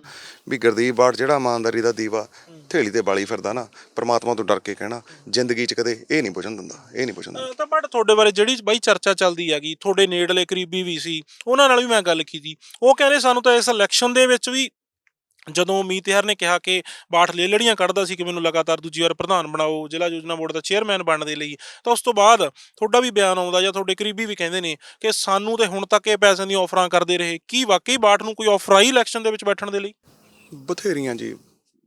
ਵੀ ਗੁਰਦੀਪ ਬਾਠ ਜਿਹੜਾ ਇਮਾਨਦਾਰੀ ਦਾ ਦੀਵਾ ਥੇਲੀ ਤੇ ਬਾਲੀ ਫਿਰਦਾ ਨਾ ਪ੍ਰਮਾਤਮਾ ਤੋਂ ਡਰ ਕੇ ਕਹਿਣਾ ਜ਼ਿੰਦਗੀ 'ਚ ਕਦੇ ਇਹ ਨਹੀਂ ਬੁਝਣ ਦਿੰਦਾ ਇਹ ਨਹੀਂ ਬੁਝਣ ਦਿੰਦਾ। ਤਾਂ ਬਟ ਤੁਹਾਡੇ ਬਾਰੇ ਜਿਹੜੀ ਬਾਈ ਚਰਚਾ ਚੱਲਦੀ ਹੈਗੀ ਤੁਹਾਡੇ ਨੇੜਲੇ ਕਰੀਬੀ ਵੀ ਸੀ ਉਹਨਾਂ ਨਾਲ ਵੀ ਮੈਂ ਗੱਲ ਕੀਤੀ। ਉਹ ਕਹਿੰਦੇ ਸਾਨੂੰ ਤਾਂ ਇਸ ਇਲੈਕਸ਼ਨ ਦੇ ਵਿੱਚ ਵੀ ਜਦੋਂ ਮੀਤ ਹਰ ਨੇ ਕਿਹਾ ਕਿ ਬਾਠ ਲੇਲੜੀਆਂ ਕੱਢਦਾ ਸੀ ਕਿ ਮੈਨੂੰ ਲਗਾਤਾਰ ਦੂਜੀ ਵਾਰ ਪ੍ਰਧਾਨ ਬਣਾਓ ਜ਼ਿਲ੍ਹਾ ਯੋਜਨਾ ਬੋਰਡ ਦਾ ਚੇਅਰਮੈਨ ਬਣਨ ਦੇ ਲਈ ਤਾਂ ਉਸ ਤੋਂ ਬਾਅਦ ਤੁਹਾਡਾ ਵੀ ਬਿਆਨ ਆਉਂਦਾ ਜਾਂ ਤੁਹਾਡੇ ਕਰੀਬੀ ਵੀ ਕਹਿੰਦੇ ਨੇ ਕਿ ਸਾਨੂੰ ਤੇ ਹੁਣ ਤੱਕ ਇਹ ਪੈਸਿਆਂ ਦੀਆਂ ਆਫਰਾਂ ਕਰਦੇ ਰਹੇ। ਕੀ ਵਾਕਈ ਬਾਠ ਨੂੰ ਕੋਈ ਆਫਰ ਆਈ ਇਲੈਕਸ਼ਨ ਦੇ ਵਿੱਚ ਬੈਠਣ ਦੇ ਲਈ? ਬਥੇਰੀਆਂ ਜੀ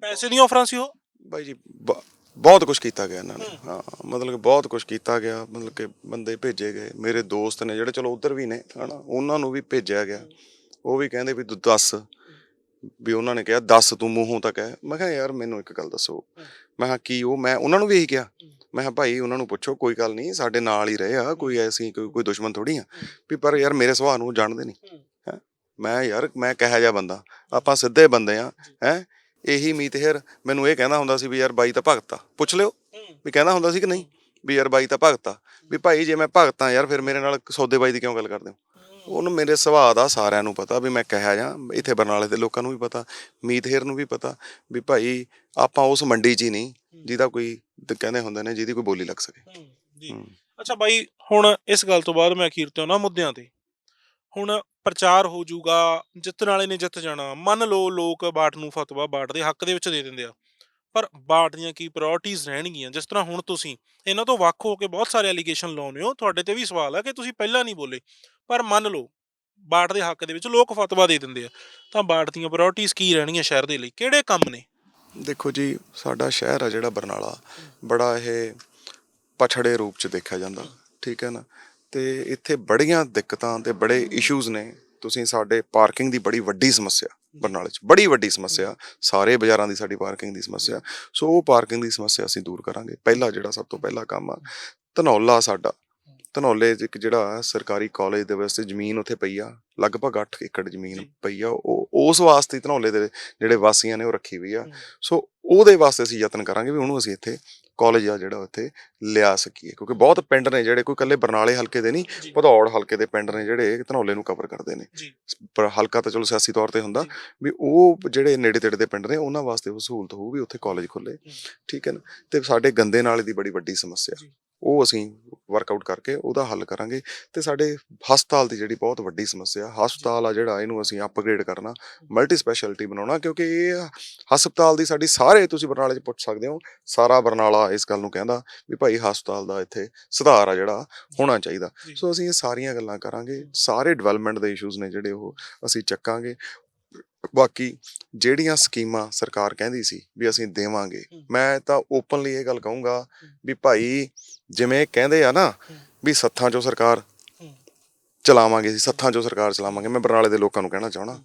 ਪੈਸੇ ਦੀਆਂ ਆਫਰਾਂ ਸੀ ਉਹ ਬਾਈ ਜੀ ਬ- ਬਹੁਤ ਕੁਝ ਕੀਤਾ ਗਿਆ ਇਹਨਾਂ ਨੇ। ਹਾਂ। ਮਤਲਬ ਕਿ ਬਹੁਤ ਕੁਝ ਕੀਤਾ ਗਿਆ ਮਤਲਬ ਕਿ ਬੰਦੇ ਭੇਜੇ ਗਏ। ਮੇਰੇ ਦੋਸਤ ਨੇ ਜਿਹੜੇ ਚਲੋ ਉਧਰ ਵੀ ਨੇ ਹਨਾ ਉਹਨਾਂ ਨੂੰ ਵੀ ਭੇਜਿਆ ਗਿਆ। ਉਹ ਵੀ ਕਹਿੰਦੇ ਵੀ ਤੂੰ ਦੱਸ ਵੀ ਉਹਨਾਂ ਨੇ ਕਿਹਾ ਦੱਸ ਤੂੰ ਮੂੰਹੋਂ ਤਾਂ ਕਹਿ। ਮੈਂ ਕਿਹਾ ਯਾਰ ਮੈਨੂੰ ਇੱਕ ਗੱਲ ਦੱਸੋ। ਮੈਂ ਕਿਹਾ ਕੀ ਉਹ ਮੈਂ ਉਹਨਾਂ ਨੂੰ ਵੀ ਇਹੀ ਕਿਹਾ। ਮੈਂ ਕਿਹਾ ਭਾਈ ਉਹਨਾਂ ਨੂੰ ਪੁੱਛੋ ਕੋਈ ਗੱਲ ਨਹੀਂ ਸਾਡੇ ਨਾਲ ਹੀ ਰਹੇ ਆ ਕੋਈ ਐਸੀ ਕੋਈ ਕੋਈ ਦੁਸ਼ਮਣ ਥੋੜੀ ਆ। ਵੀ ਪਰ ਯਾਰ ਮੇਰੇ ਸੁਭਾਅ ਨੂੰ ਉਹ ਜਾਣਦੇ ਨਹੀਂ ਹੈ। ਮੈਂ ਯਾਰ ਮੈਂ ਕਿਹਾ ਜਾ ਬੰਦਾ। ਆਪਾਂ ਸਿੱਧੇ ਬੰਦੇ ਆ ਹੈ? ਇਹੀ ਮੀਤਹਿਰ ਮੈਨੂੰ ਇਹ ਕਹਿੰਦਾ ਹੁੰਦਾ ਸੀ ਵੀ ਯਾਰ ਬਾਈ ਤਾਂ ਭਗਤ ਆ। ਪੁੱਛ ਲਿਓ ਵੀ ਕਹਿੰਦਾ ਹੁੰਦਾ ਸੀ ਕਿ ਨਹੀਂ? ਵੀ ਯਾਰ ਬਾਈ ਤਾਂ ਭਗਤ ਆ। ਵੀ ਭਾਈ ਜੇ ਮੈਂ ਭਗਤ ਆ ਯਾਰ ਫਿਰ ਮੇਰੇ ਨਾਲ ਸੌਦੇਬਾਈ ਦੀ ਕਿਉਂ ਗੱਲ ਕਰਦੇ ਹੋ? ਉਹਨੂੰ ਮੇਰੇ ਸੁਭਾਅ ਦਾ ਸਾਰਿਆਂ ਨੂੰ ਪਤਾ ਵੀ ਮੈਂ ਕਿਹਾ ਜਾਂ ਇੱਥੇ ਬਰਨਾਲੇ ਦੇ ਲੋਕਾਂ ਨੂੰ ਵੀ ਪਤਾ ਮੀਤਹਿਰ ਨੂੰ ਵੀ ਪਤਾ ਵੀ ਭਾਈ ਆਪਾਂ ਉਸ ਮੰਡੀ 'ਚ ਹੀ ਨਹੀਂ ਜਿਹਦਾ ਕੋਈ ਕਹਿੰਦੇ ਹੁੰਦੇ ਨੇ ਜਿਹਦੀ ਕੋਈ ਬੋਲੀ ਲੱਗ ਸਕੇ। ਜੀ। ਅੱਛਾ ਬਾਈ ਹੁਣ ਇਸ ਗੱਲ ਤੋਂ ਬਾਅਦ ਮੈਂ ਅਖੀਰ ਤੇ ਉਹਨਾਂ ਮੁੱਦਿਆਂ ਤੇ। ਹੁਣ ਪ੍ਰਚਾਰ ਹੋ ਜਾਊਗਾ ਜਿੱਤਣ ਵਾਲੇ ਨੇ ਜਿੱਤ ਜਾਣਾ। ਮੰਨ ਲਓ ਲੋਕ ਬਾਟ ਨੂੰ ਫਤਵਾ ਬਾਟ ਦੇ ਹੱਕ ਦੇ ਵਿੱਚ ਦੇ ਦਿੰਦੇ ਆ। ਪਰ ਬਾਟ ਦੀਆਂ ਕੀ ਪ੍ਰਾਇੋਰਟੀਆਂ ਰਹਿਣਗੀਆਂ? ਜਿਸ ਤਰ੍ਹਾਂ ਹੁਣ ਤੁਸੀਂ ਇਹਨਾਂ ਤੋਂ ਵੱਖ ਹੋ ਕੇ ਬਹੁਤ ਸਾਰੇ ਐਲੀਗੇਸ਼ਨ ਲਾਉਂਦੇ ਹੋ, ਤੁਹਾਡੇ ਤੇ ਵੀ ਸਵਾਲ ਆ ਕਿ ਤੁਸੀਂ ਪਹਿਲਾਂ ਨਹੀਂ ਬੋਲੇ। ਪਰ ਮੰਨ ਲਓ ਬਾਟ ਦੇ ਹੱਕ ਦੇ ਵਿੱਚ ਲੋਕ ਫਤਵਾ ਦੇ ਦਿੰਦੇ ਆ, ਤਾਂ ਬਾਟ ਦੀਆਂ ਪ੍ਰਾਇੋਰਟੀਆਂ ਕੀ ਰਹਿਣਗੀਆਂ ਸ਼ਹਿਰ ਦੇ ਲਈ? ਕਿਹੜੇ ਕੰਮ ਨੇ? ਦੇਖੋ ਜੀ, ਸਾਡਾ ਸ਼ਹਿਰ ਆ ਜਿਹੜਾ ਬਰਨਾਲਾ, ਬੜਾ ਇਹ ਪਛੜੇ ਰੂਪ ਚ ਦੇਖਿਆ ਜਾਂਦਾ। ਠੀਕ ਹੈ ਨਾ? ਤੇ ਇੱਥੇ ਬੜੀਆਂ ਦਿੱਕਤਾਂ ਤੇ ਬੜੇ ਇਸ਼ੂਜ਼ ਨੇ। ਤੁਸੀਂ ਸਾਡੇ ਪਾਰਕਿੰਗ ਦੀ ਬੜੀ ਵੱਡੀ ਸਮੱਸਿਆ ਬਰਨਾਲੇ ਚ ਬੜੀ ਵੱਡੀ ਸਮੱਸਿਆ ਸਾਰੇ ਬਾਜ਼ਾਰਾਂ ਦੀ ਸਾਡੀ ਪਾਰਕਿੰਗ ਦੀ ਸਮੱਸਿਆ। ਸੋ ਉਹ ਪਾਰਕਿੰਗ ਦੀ ਸਮੱਸਿਆ ਅਸੀਂ ਦੂਰ ਕਰਾਂਗੇ। ਪਹਿਲਾ ਜਿਹੜਾ ਸਭ ਤੋਂ ਪਹਿਲਾ ਕੰਮ ਆ ਧਨੌਲਾ ਸਾਡਾ। ਧਨੌਲੇ 'ਚ ਇੱਕ ਜਿਹੜਾ ਸਰਕਾਰੀ ਕਾਲਜ ਦੇ ਵਾਸਤੇ ਜ਼ਮੀਨ ਉੱਥੇ ਪਈ ਆ ਲਗਭਗ 8 ਏਕੜ ਜ਼ਮੀਨ। ਪਈ ਆ ਉਹ ਉਸ ਵਾਸਤੇ ਧਨੌਲੇ ਦੇ ਜਿਹੜੇ ਵਾਸੀਆਂ ਨੇ ਉਹ ਰੱਖੀ ਹੋਈ ਆ। ਸੋ ਉਹਦੇ ਵਾਸਤੇ ਅਸੀਂ ਯਤਨ ਕਰਾਂਗੇ ਵੀ ਉਹਨੂੰ ਅਸੀਂ ਇੱਥੇ ਕਾਲਜ ਆ ਜਿਹੜਾ ਉੱਥੇ ਲਿਆ ਸਕੀਏ ਕਿਉਂਕਿ ਬਹੁਤ ਪਿੰਡ ਨੇ ਜਿਹੜੇ ਕੋਈ ਇਕੱਲੇ ਬਰਨਾਲੇ ਹਲਕੇ ਦੇ ਨਹੀਂ। ਭਦੌੜ ਹਲਕੇ ਦੇ ਪਿੰਡ ਨੇ ਜਿਹੜੇ ਧਨੌਲੇ ਨੂੰ ਕਵਰ ਕਰਦੇ ਨੇ। ਪਰ ਹਲਕਾ ਤਾਂ ਚਲੋ ਸਿਆਸੀ ਤੌਰ ਤੇ ਹੁੰਦਾ। ਵੀ ਉਹ ਜਿਹੜੇ ਨੇੜੇ ਤੇੜੇ ਦੇ ਪਿੰਡ ਨੇ ਉਹਨਾਂ ਵਾਸਤੇ ਉਹ ਸਹੂਲਤ ਹੋਊ ਵੀ ਉੱਥੇ ਕਾਲਜ ਖੁੱਲੇ ਠੀਕ ਹੈ ਨਾ ਤੇ ਸਾਡੇ ਗੰਦੇ ਨਾਲੇ ਦੀ ਬੜੀ ਵੱਡੀ ਸਮੱਸਿਆ। ਉਹ ਅਸੀਂ ਵਰਕਆਊਟ ਕਰਕੇ ਉਹਦਾ ਹੱਲ ਕਰਾਂਗੇ ਤੇ ਸਾਡੇ ਹਸਪਤਾਲ ਦੀ ਜਿਹੜੀ ਬਹੁਤ ਵੱਡੀ ਸਮੱਸਿਆ ਹਸਪਤਾਲ ਆ ਜਿਹੜਾ ਇਹਨੂੰ ਅਸੀਂ ਅਪਗ੍ਰੇਡ ਕਰਨਾ ਮਲਟੀ ਸਪੈਸ਼ਲਿਟੀ ਬਣਾਉਣਾ ਕਿਉਂਕਿ ਇਹ ਹਸਪਤਾਲ ਦੀ ਸਾਡੀ ਸਾਰੇ ਤੁਸੀਂ ਬਰਨਾਲੇ 'ਚ ਪੁੱਛ ਸਕਦੇ ਹੋ ਸਾਰਾ ਬਰਨਾਲਾ ਇਸ ਗੱਲ ਨੂੰ ਕਹਿੰਦਾ ਵੀ ਭਾਈ ਹਸਪਤਾਲ ਦਾ ਇੱਥੇ ਸੁਧਾਰ ਆ ਜਿਹੜਾ ਹੋਣਾ ਚਾਹੀਦਾ। ਸੋ ਅਸੀਂ ਇਹ ਸਾਰੀਆਂ ਗੱਲਾਂ ਕਰਾਂਗੇ ਸਾਰੇ ਡਿਵੈਲਪਮੈਂਟ ਦੇ ਇਸ਼ੂਜ਼ ਨੇ ਜਿਹੜੇ ਉਹ ਅਸੀਂ ਚੱਕਾਂਗੇ। ਬਾਕੀ ਜਿਹੜੀਆਂ ਸਕੀਮਾਂ ਸਰਕਾਰ ਕਹਿੰਦੀ ਸੀ ਵੀ ਅਸੀਂ ਦੇਵਾਂਗੇ। ਮੈਂ ਤਾਂ ਓਪਨਲੀ ਇਹ ਗੱਲ ਕਹੂੰਗਾ ਵੀ ਭਾਈ ਜਿਵੇਂ ਕਹਿੰਦੇ ਆ ਨਾ ਵੀ ਸੱਥਾਂ 'ਚੋਂ ਸਰਕਾਰ। ਚਲਾਵਾਂਗੇ ਅਸੀਂ ਸੱਥਾਂ 'ਚੋਂ ਸਰਕਾਰ ਚਲਾਵਾਂਗੇ। ਮੈਂ ਬਰਨਾਲੇ ਦੇ ਲੋਕਾਂ ਨੂੰ ਕਹਿਣਾ ਚਾਹਣਾ